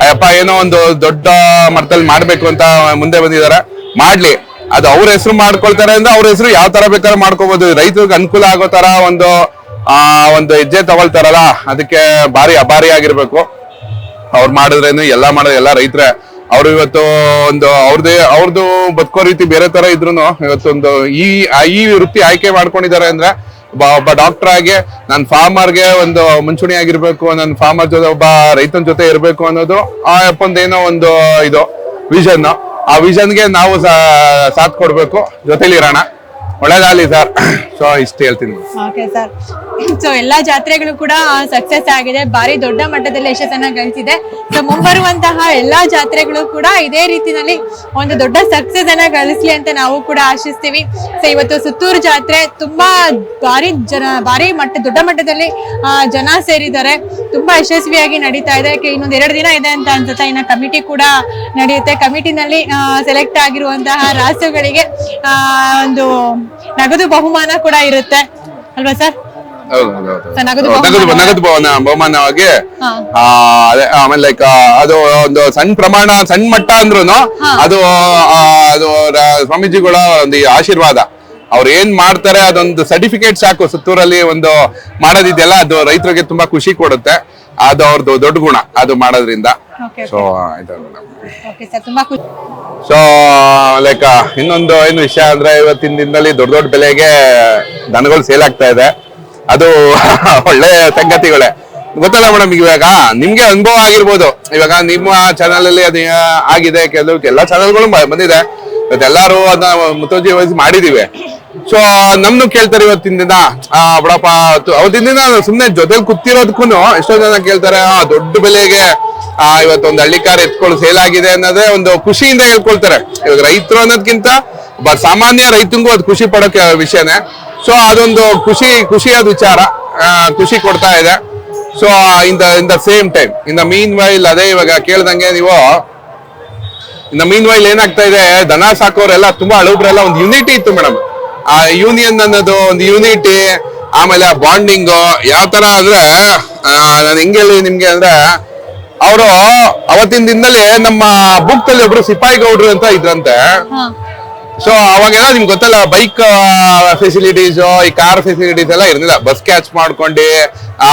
ಅಯ್ಯಪ್ಪ ಏನೋ ಒಂದು ದೊಡ್ಡ ಮಟ್ಟದಲ್ಲಿ ಮಾಡ್ಬೇಕು ಅಂತ ಮುಂದೆ ಬಂದಿದ್ದಾರೆ. ಮಾಡ್ಲಿ. ಅದು ಅವ್ರ ಹೆಸರು ಮಾಡ್ಕೊಳ್ತಾರೆ ಅಂದ್ರೆ ಅವ್ರ ಹೆಸರು ಯಾವ ತರ ಬೇಕಾದ್ರೆ ಮಾಡ್ಕೋಬಹುದು ರೈತರಿಗೆ ಅನುಕೂಲ ಆಗೋ ತರ ಒಂದು, ಆ, ಒಂದು ಹೆಜ್ಜೆ ತಗೊಳ್ತಾರಲ್ಲ, ಅದಕ್ಕೆ ಭಾರಿ ಅಭಾರಿ ಆಗಿರ್ಬೇಕು. ಅವ್ರು ಮಾಡಿದ್ರೇನು ಎಲ್ಲ ಮಾಡಿದ್ರೆ ಎಲ್ಲ ರೈತರೇ, ಅವ್ರು ಇವತ್ತು ಒಂದು ಅವ್ರದೇ ಅವ್ರದ್ದು ಬದುಕೋ ರೀತಿ ಬೇರೆ ತರ ಇದ್ರು ಇವತ್ತೊಂದು ಈ ಈ ವೃತ್ತಿ ಆಯ್ಕೆ ಮಾಡ್ಕೊಂಡಿದ್ದಾರೆ ಅಂದ್ರೆ ಒಬ್ಬ ಡಾಕ್ಟರ್ ಆಗಿ ನಾನು ಫಾರ್ಮರ್ಗೆ ಒಂದು ಮುಂಚೂಣಿ ಆಗಿರ್ಬೇಕು ನನ್ನ ಫಾರ್ಮರ್ ಜೊತೆ ಒಬ್ಬ ರೈತನ ಜೊತೆ ಇರಬೇಕು ಅನ್ನೋದು ಆ, ಅಪ್ಪಂದೇನೋ ಒಂದು ಇದು ವಿಷನ್ ಆ ವಿಷನ್ಗೆ ನಾವು ಸಾಥ್ ಕೊಡಬೇಕು. ಜೊತೆಲಿ ಒಳ್ಳೇದಾಗಲಿ ಒಳ್ಳೇದಾಗ್ಲಿ ಸರ್ ಸೊ ಇಷ್ಟು ಹೇಳ್ತೀನಿ ಓಕೆ ಸರ್ ಸೊ ಎಲ್ಲಾ ಜಾತ್ರೆಗಳು ಕೂಡ ಸಕ್ಸಸ್ ಆಗಿದೆ. ಭಾರಿ ದೊಡ್ಡ ಮಟ್ಟದಲ್ಲಿ ಯಶಸ್ಸನ್ನ ಗಳಿಸಿದೆ. ಸೊ ಮುಂಬರುವಂತಹ ಎಲ್ಲಾ ಜಾತ್ರೆಗಳು ಕೂಡ ಇದೇ ರೀತಿನಲ್ಲಿ ಒಂದು ದೊಡ್ಡ ಸಕ್ಸಸ್ ಅನ್ನ ಗಳಿಸ್ಲಿ ಅಂತ ನಾವು ಕೂಡ ಆಶಿಸ್ತೀವಿ. ಸೊ ಇವತ್ತು ಸುತ್ತೂರು ಜಾತ್ರೆ ತುಂಬಾ ಭಾರಿ ಜನ, ಭಾರಿ ಮಟ್ಟ, ದೊಡ್ಡ ಮಟ್ಟದಲ್ಲಿ ಜನ ಸೇರಿದ್ದಾರೆ. ತುಂಬಾ ಯಶಸ್ವಿಯಾಗಿ ನಡೀತಾ ಇದೆ. ಇನ್ನೊಂದ್ ಎರಡು ದಿನ ಇದೆ ಅಂತ ಅನ್ಸುತ್ತೆ. ಇನ್ನ ಕಮಿಟಿ ಕೂಡ ನಡೆಯುತ್ತೆ. ಕಮಿಟಿನಲ್ಲಿ ಸೆಲೆಕ್ಟ್ ಆಗಿರುವಂತಹ ರಾಸುಗಳಿಗೆ ಒಂದು ನಗದು ಬಹುಮಾನ ಕೂಡ ಇರುತ್ತೆ. ಅಲ್ವಾ ಸರ್? ನಗದು ಭವನ ಬಹುಮಾನವಾಗಿ ಆಮೇಲೆ ಲೈಕ್ ಅದು ಒಂದು ಸಣ್ಣ ಪ್ರಮಾಣ ಸಣ್ಣ ಮಟ್ಟ ಅಂದ್ರು ಅದು ಅದು ಸ್ವಾಮೀಜಿಗಳ ಒಂದು ಆಶೀರ್ವಾದ. ಅವ್ರು ಏನ್ ಮಾಡ್ತಾರೆ ಅದೊಂದು ಸರ್ಟಿಫಿಕೇಟ್ ಸಾಕು ಸುತ್ತೂರಲ್ಲಿ ಒಂದು ಮಾಡೋದಿದೆಯಲ್ಲ ಅದು ರೈತರಿಗೆ ತುಂಬಾ ಖುಷಿ ಕೊಡುತ್ತೆ. ಅದು ಅವ್ರದ್ದು ದೊಡ್ಡ ಗುಣ ಅದು ಮಾಡೋದ್ರಿಂದ. ಸೊ ಮೇಡಮ್ ಸೊ ಲೈಕ್ ಇನ್ನೊಂದು ಏನು ವಿಷಯ ಅಂದ್ರೆ ಇವತ್ತಿನ ದಿನದಲ್ಲಿ ದೊಡ್ಡ ದೊಡ್ಡ ಬೆಲೆಗೆ ದನಗಳು ಸೇಲ್ ಆಗ್ತಾ ಇದೆ. ಅದು ಒಳ್ಳೆ ಸಂಗತಿಗಳೇ. ಗೊತ್ತಲ್ಲ ಮೇಡಮ್ ಇವಾಗ ನಿಮ್ಗೆ ಅನುಭವ ಆಗಿರ್ಬೋದು. ಇವಾಗ ನಿಮ್ಮ ಚಾನಲ್ ಅಲ್ಲಿ ಅದು ಆಗಿದೆ. ಕೆಲವು ಎಲ್ಲಾ ಚಾನಲ್ಗಳು ಬಂದಿದೆ. ಇವತ್ತೆಲ್ಲಾರು ಅದನ್ನ ಮುತುವರ್ಜಿ ವಹಿಸಿ ಮಾಡಿದೀವಿ. ಸೊ ನಮ್ನು ಕೇಳ್ತಾರೆ ಇವತ್ತಿನ ದಿನ. ಬಡಪ್ಪ ಅವತ್ತಿನ ದಿನ ಸುಮ್ನೆ ಜೊತೆಲಿ ಕೂತಿರೋದಕ್ಕೂ ಎಷ್ಟೋ ಜನ ಕೇಳ್ತಾರೆ, ಆ, ದೊಡ್ಡ ಬೆಲೆಗೆ, ಆ, ಇವತ್ತೊಂದು ಹಳ್ಳಿ ಕಾರ್ ಎತ್ಕೊಂಡು ಸೇಲ್ ಆಗಿದೆ ಅನ್ನೋದೇ ಒಂದು ಖುಷಿಯಿಂದ ಹೇಳ್ಕೊಳ್ತಾರೆ. ಇವಾಗ ರೈತರು ಅನ್ನೋದ್ಕಿಂತ ಬಟ್ ಸಾಮಾನ್ಯ ರೈತಂಗೂ ಅದು ಖುಷಿ ಪಡೋಕೆ ವಿಷಯನೇ. ಸೊ ಅದೊಂದು ಖುಷಿ ಖುಷಿಯಾದ ವಿಚಾರ. ಖುಷಿ ಕೊಡ್ತಾ ಇದೆ. So in the in the same time in the meanwhile ಅದೇ ಇವಾಗ ಕೇಳ್ದಂಗೆ ನೀವು ಇನ್ನು ಮೀನ್ ವೈಲ್ ಏನಾಗ್ತಾ ಇದೆ, ದನ ಸಾಕೋರೆಲ್ಲ ತುಂಬಾ ಅಳುಬ್ರೆಲ್ಲ ಒಂದು ಯುನಿಟಿ ಇತ್ತು ಮೇಡಮ್. ಆ ಯೂನಿಯನ್ ಅನ್ನೋದು ಒಂದು ಯೂನಿಟಿ ಆಮೇಲೆ ಆ ಬಾಂಡಿಂಗ್ ಯಾವ ತರ ಅಂದ್ರೆ ನಾನು ಹೆಂಗೆ ಹೇಳಿ ನಿಮ್ಗೆ ಅಂದ್ರೆ ಅವರು ಅವತ್ತಿನ ದಿನದಲ್ಲಿ ನಮ್ಮ ಬುಕ್ ಅಲ್ಲಿ ಒಬ್ರು ಸಿಪಾಯಿ ಗೌಡ್ರು ಅಂತ ಇದ್ರಂತೆ. ಸೊ ಅವಾಗೆಲ್ಲ ನಿಮ್ಗೆ ಗೊತ್ತಲ್ಲ ಬೈಕ್ ಫೆಸಿಲಿಟೀಸ್ ಈ ಕಾರ್ ಫೆಸಿಲಿಟೀಸ್ ಎಲ್ಲ ಇರ್ಲಿಲ್ಲ. ಬಸ್ ಕ್ಯಾಚ್ ಮಾಡ್ಕೊಂಡು ಆ,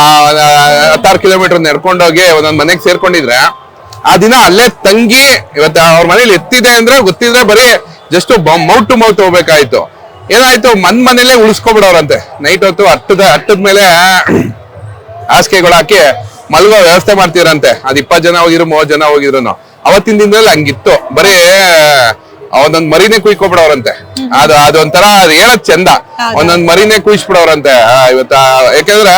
ಹತ್ತಾರು ಕಿಲೋಮೀಟರ್ ನಡ್ಕೊಂಡೋಗಿ ಒಂದೊಂದ್ ಮನೆಗೆ ಸೇರ್ಕೊಂಡಿದ್ರೆ ಆ ದಿನ ಅಲ್ಲೇ ತಂಗಿ ಇವತ್ತು ಅವ್ರ ಮನೇಲಿ ಎತ್ತಿದೆ ಅಂದ್ರೆ ಗೊತ್ತಿದ್ರೆ ಬರೀ ಜಸ್ಟ್ ಮೌಟ್ ಟು ಮೌತ್ ಹೋಗ್ಬೇಕಾಯ್ತು ಏನಾಯ್ತು? ಮನ್ ಮನೇಲೆ ಉಳಿಸ್ಕೊಬಿಡೋರಂತೆ. ನೈಟ್ ಹೊತ್ತು ಹಟ್ಟದ ಹಟ್ಟದ ಮೇಲೆ ಹಾಸಿಗೆಗಳು ಹಾಕಿ ಮಲ್ಗೋ ವ್ಯವಸ್ಥೆ ಮಾಡ್ತೀರಂತೆ. ಅದ್ ಇಪ್ಪತ್ ಜನ ಹೋಗಿದ್ರು ಮೂವತ್ ಜನ ಹೋಗಿದ್ರು ಅವತ್ತಿನ ದಿನದಲ್ಲಿ ಹಂಗಿತ್ತು. ಬರೀ ಒಂದೊಂದ್ ಮರಿನೇ ಕುಯ್ಕೊಬಿಡವ್ರಂತೆ ಅದು ಅದೊಂಥರ ಅದು ಏನೋ ಚಂದ. ಒಂದೊಂದ್ ಮರಿನೇ ಕುಯ್ಸ್ಬಿಡವ್ರಂತೆ ಇವತ್ತ ಯಾಕಂದ್ರೆ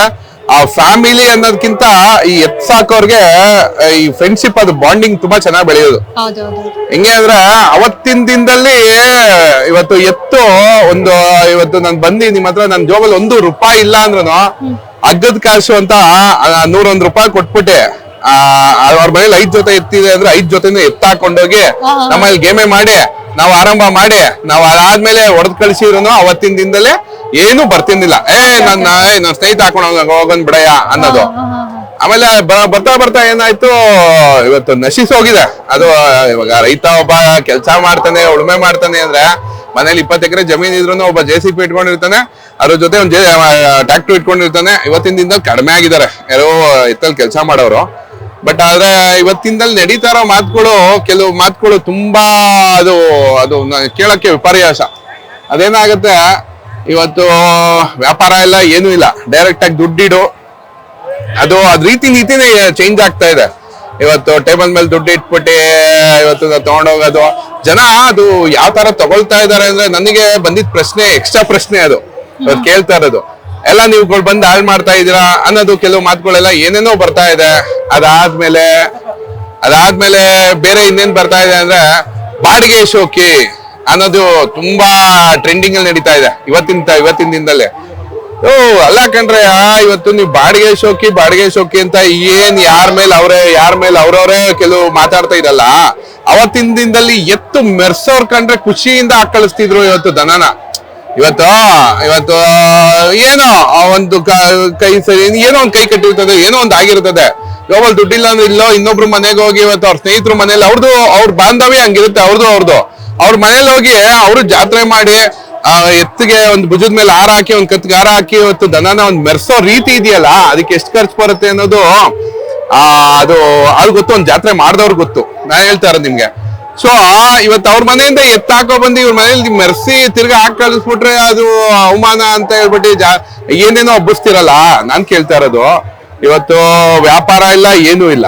ಆ ಫ್ಯಾಮಿಲಿ ಅನ್ನೋದಕ್ಕಿಂತ ಈ ಎತ್ ಸಾಕೋರ್ಗೆ ಈ ಫ್ರೆಂಡ್ಶಿಪ್ ಅದು ಬಾಂಡಿಂಗ್ ತುಂಬಾ ಚೆನ್ನಾಗಿ ಬೆಳೆಯೋದು. ಹೆಂಗೆ ಅಂದ್ರೆ ಅವತ್ತಿನ ದಿನದಲ್ಲಿ ಇವತ್ತು ಎತ್ತು ಒಂದು ಇವತ್ತು ನಾನು ಬಂದಿ ನಿಮ್ ಹತ್ರ ನನ್ನ ಜೋಬಲ್ಲಿ ಒಂದು ರೂಪಾಯಿ ಇಲ್ಲ ಅಂದ್ರೂ ಅಗ್ಗದ ಕಾಸು ಅಂತ ನೂರೊಂದ್ ರೂಪಾಯಿ ಕೊಟ್ಬಿಟ್ಟೆ. ಆ ಅವ್ರ ಮನೇಲಿ ಐದ್ ಜೊತೆ ಎತ್ತಿದೆ ಅಂದ್ರೆ ಐದ್ ಜೊತೆನೂ ಎತ್ತ ಹಾಕೊಂಡೋಗಿ ನಮ್ಮಲ್ಲಿ ಗೇಮೆ ಮಾಡಿ ನಾವು ಆರಂಭ ಮಾಡಿ ನಾವು ಅದಾದ್ಮೇಲೆ ಹೊಡೆದ್ ಕಳ್ಸಿದ್ರು ಅವತ್ತಿನ ದಿನದಲ್ಲೇ ಏನು ಬರ್ತಿರ್ಲಿಲ್ಲ. ಏ ನನ್ನ ಏ, ನನ್ನ ಸ್ನೇಹಿತ ಹಾಕೊಂಡು ಹೋಗನ್ ಬಿಡಯ್ಯ ಅನ್ನೋದು. ಆಮೇಲೆ ಬರ್ತಾ ಬರ್ತಾ ಏನಾಯ್ತು ಇವತ್ತು ನಶಿಸ್ ಹೋಗಿದೆ. ಅದು ಇವಾಗ ರೈತ ಒಬ್ಬ ಕೆಲಸ ಮಾಡ್ತಾನೆ ಉಳುಮೆ ಮಾಡ್ತಾನೆ ಅಂದ್ರೆ ಮನೇಲಿ ಇಪ್ಪತ್ತು ಎಕರೆ ಜಮೀನ್ ಇದ್ರು ಒಬ್ಬ ಜೆ ಸಿ ಪಿ ಇಟ್ಕೊಂಡಿರ್ತಾನೆ. ಅದ್ರ ಜೊತೆ ಒಂದು ಜೆ ಟ್ರ್ಯಾಕ್ಟರ್ ಇಟ್ಕೊಂಡಿರ್ತಾನೆ. ಇವತ್ತಿನ ದಿನದಲ್ಲಿ ಕಡಿಮೆ ಆಗಿದ್ದಾರೆ. ಯಾರೋ ಎತ್ತಲ್ಲಿ ಕೆಲಸ ಮಾಡೋರು. ಬಟ್ ಆದ್ರೆ ಇವತ್ತಿನದಲ್ಲಿ ನಡೀತಾ ಇರೋ ಮಾತುಗಳು ಕೆಲವು ಮಾತುಗಳು ತುಂಬಾ ಅದು ಅದು ಕೇಳಕ್ಕೆ ವಿಪರ್ಯಾಸ. ಅದೇನಾಗುತ್ತೆ ಇವತ್ತು ವ್ಯಾಪಾರ ಇಲ್ಲ ಏನೂ ಇಲ್ಲ. ಡೈರೆಕ್ಟ್ ಆಗಿ ದುಡ್ಡಿಡು. ಅದು ಅದ್ ರೀತಿ ನೀತಿನೇ ಚೇಂಜ್ ಆಗ್ತಾ ಇದೆ. ಇವತ್ತು ಟೇಬಲ್ ಮೇಲೆ ದುಡ್ಡು ಇಟ್ಬಿಟ್ಟು, ಇವತ್ತು ತಗೊಂಡೋಗೋದು. ಜನ ಅದು ಯಾವ ತರ ತಗೊಳ್ತಾ ಇದ್ದಾರೆ ಅಂದ್ರೆ ನನಗೆ ಬಂದಿದ್ ಪ್ರಶ್ನೆ ಎಕ್ಸ್ಟ್ರಾ ಪ್ರಶ್ನೆ ಅದು. ಇವತ್ತು ಕೇಳ್ತಾ ಇರೋದು. ಎಲ್ಲ ನೀವುಗಳು ಬಂದು ಹಾಳು ಮಾಡ್ತಾ ಇದೀರಾ ಅನ್ನೋದು ಕೆಲವು ಮಾತುಗಳೆಲ್ಲ ಏನೇನೋ ಬರ್ತಾ ಇದೆ. ಅದಾದ್ಮೇಲೆ ಅದಾದ್ಮೇಲೆ ಬೇರೆ ಇನ್ನೇನ್ ಬರ್ತಾ ಇದೆ ಅಂದ್ರೆ ಬಾಡಿಗೆ ಶೋಕಿ. ಅನ್ನೋದು ತುಂಬಾ ಟ್ರೆಂಡಿಂಗ್ ಅಲ್ಲಿ ನಡೀತಾ ಇದೆ. ಇವತ್ತಿನ ಇವತ್ತಿನ ದಿನದಲ್ಲಿ. ಓ ಅಲ್ಲ ಕಣ್ರೆ ಆ, ಇವತ್ತು ನೀವು ಬಾಡಿಗೆ ಶೋಕಿ ಬಾಡಿಗೆ ಶೋಕಿ ಅಂತ ಏನ್ ಯಾರ ಮೇಲೆ ಅವ್ರೆ ಯಾರ ಮೇಲೆ ಅವ್ರವ್ರೇ ಕೆಲವು ಮಾತಾಡ್ತಾ ಇರಲ್ಲ. ಅವತ್ತಿನ ದಿನದಲ್ಲಿ ಎತ್ತು ಮೆರ್ಸೋರ್ ಕಂಡ್ರೆ ಖುಷಿಯಿಂದ ಕಳಿಸ್ತಿದ್ರು ಇವತ್ತು ದನನ. ಇವತ್ತು ಇವತ್ತು ಏನೋ ಒಂದು ಕ- ಕೈ ಸರಿ ಏನೋ ಒಂದ್ ಕೈ ಕಟ್ಟಿರ್ತದೆ ಏನೋ ಒಂದ್ ಆಗಿರ್ತದೆ. ಯೋಬಲ್ ದುಡ್ಡಿಲ್ಲ ಅಂದ್ರೆ ಇಲ್ಲೋ ಇನ್ನೊಬ್ರು ಮನೆಗೆ ಹೋಗಿ ಇವತ್ತು ಅವ್ರ ಸ್ನೇಹಿತರು ಮನೇಲಿ ಅವ್ರದ್ದು ಅವ್ರ ಬಾಂಧವ್ಯ ಹಂಗಿರುತ್ತೆ ಅವ್ರದ್ದು ಅವ್ರದ್ದು ಅವ್ರ ಮನೇಲಿ ಹೋಗಿ ಅವರು ಜಾತ್ರೆ ಮಾಡಿ, ಆ, ಎತ್ತಿಗೆ ಒಂದು ಭುಜದ ಮೇಲೆ ಹಾರ ಹಾಕಿ, ಒಂದ್ ಕತ್ಗೆ ಹಾರ ಹಾಕಿ, ಇವತ್ತು ದನನ ಒಂದ್ ಮೆರ್ಸೋ ರೀತಿ ಇದೆಯಲ್ಲ, ಅದಕ್ಕೆ ಎಷ್ಟು ಖರ್ಚು ಬರುತ್ತೆ ಅನ್ನೋದು, ಆ, ಅದು ಅದು ಗೊತ್ತು, ಒಂದ್ ಜಾತ್ರೆ ಮಾಡ್ದವ್ರು ಗೊತ್ತು. ನಾ ಹೇಳ್ತಾ ಇರೋದು ನಿಮ್ಗೆ. ಸೊ ಇವತ್ತು ಅವ್ರ ಮನೆಯಿಂದ ಎತ್ತಾಕೋ ಬಂದು ಇವ್ರ ಮನೇಲಿ ಮೆರ್ಸಿ ತಿರ್ಗಾ ಹಾಕಿ ಕಳಿಸ್ಬಿಟ್ರೆ ಅದು ಅವಮಾನ ಅಂತ ಹೇಳ್ಬಿಟ್ಟು ಜಾ, ಏನೇನೋ ಹಬ್ಬಿಸ್ತಿರಲ್ಲ ನಾನ್ ಕೇಳ್ತಾ ಇರೋದು. ಇವತ್ತು ವ್ಯಾಪಾರ ಇಲ್ಲ, ಏನೂ ಇಲ್ಲ.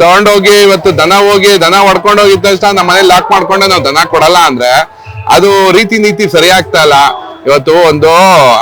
ತಗೊಂಡೋಗಿ ಇವತ್ತು ದನ ಹೋಗಿ, ದನ ಹೊಡ್ಕೊಂಡೋಗಿ ತಕ್ಷಣ ನಮ್ಮ ಮನೇಲಿ ಲಾಕ್ ಮಾಡ್ಕೊಂಡು, ನಾವು ದನ ಕೊಡಲ್ಲ ಅಂದ್ರೆ ಅದು ರೀತಿ ನೀತಿ ಸರಿ ಆಗ್ತಾ ಇಲ್ಲ. ಇವತ್ತು ಒಂದು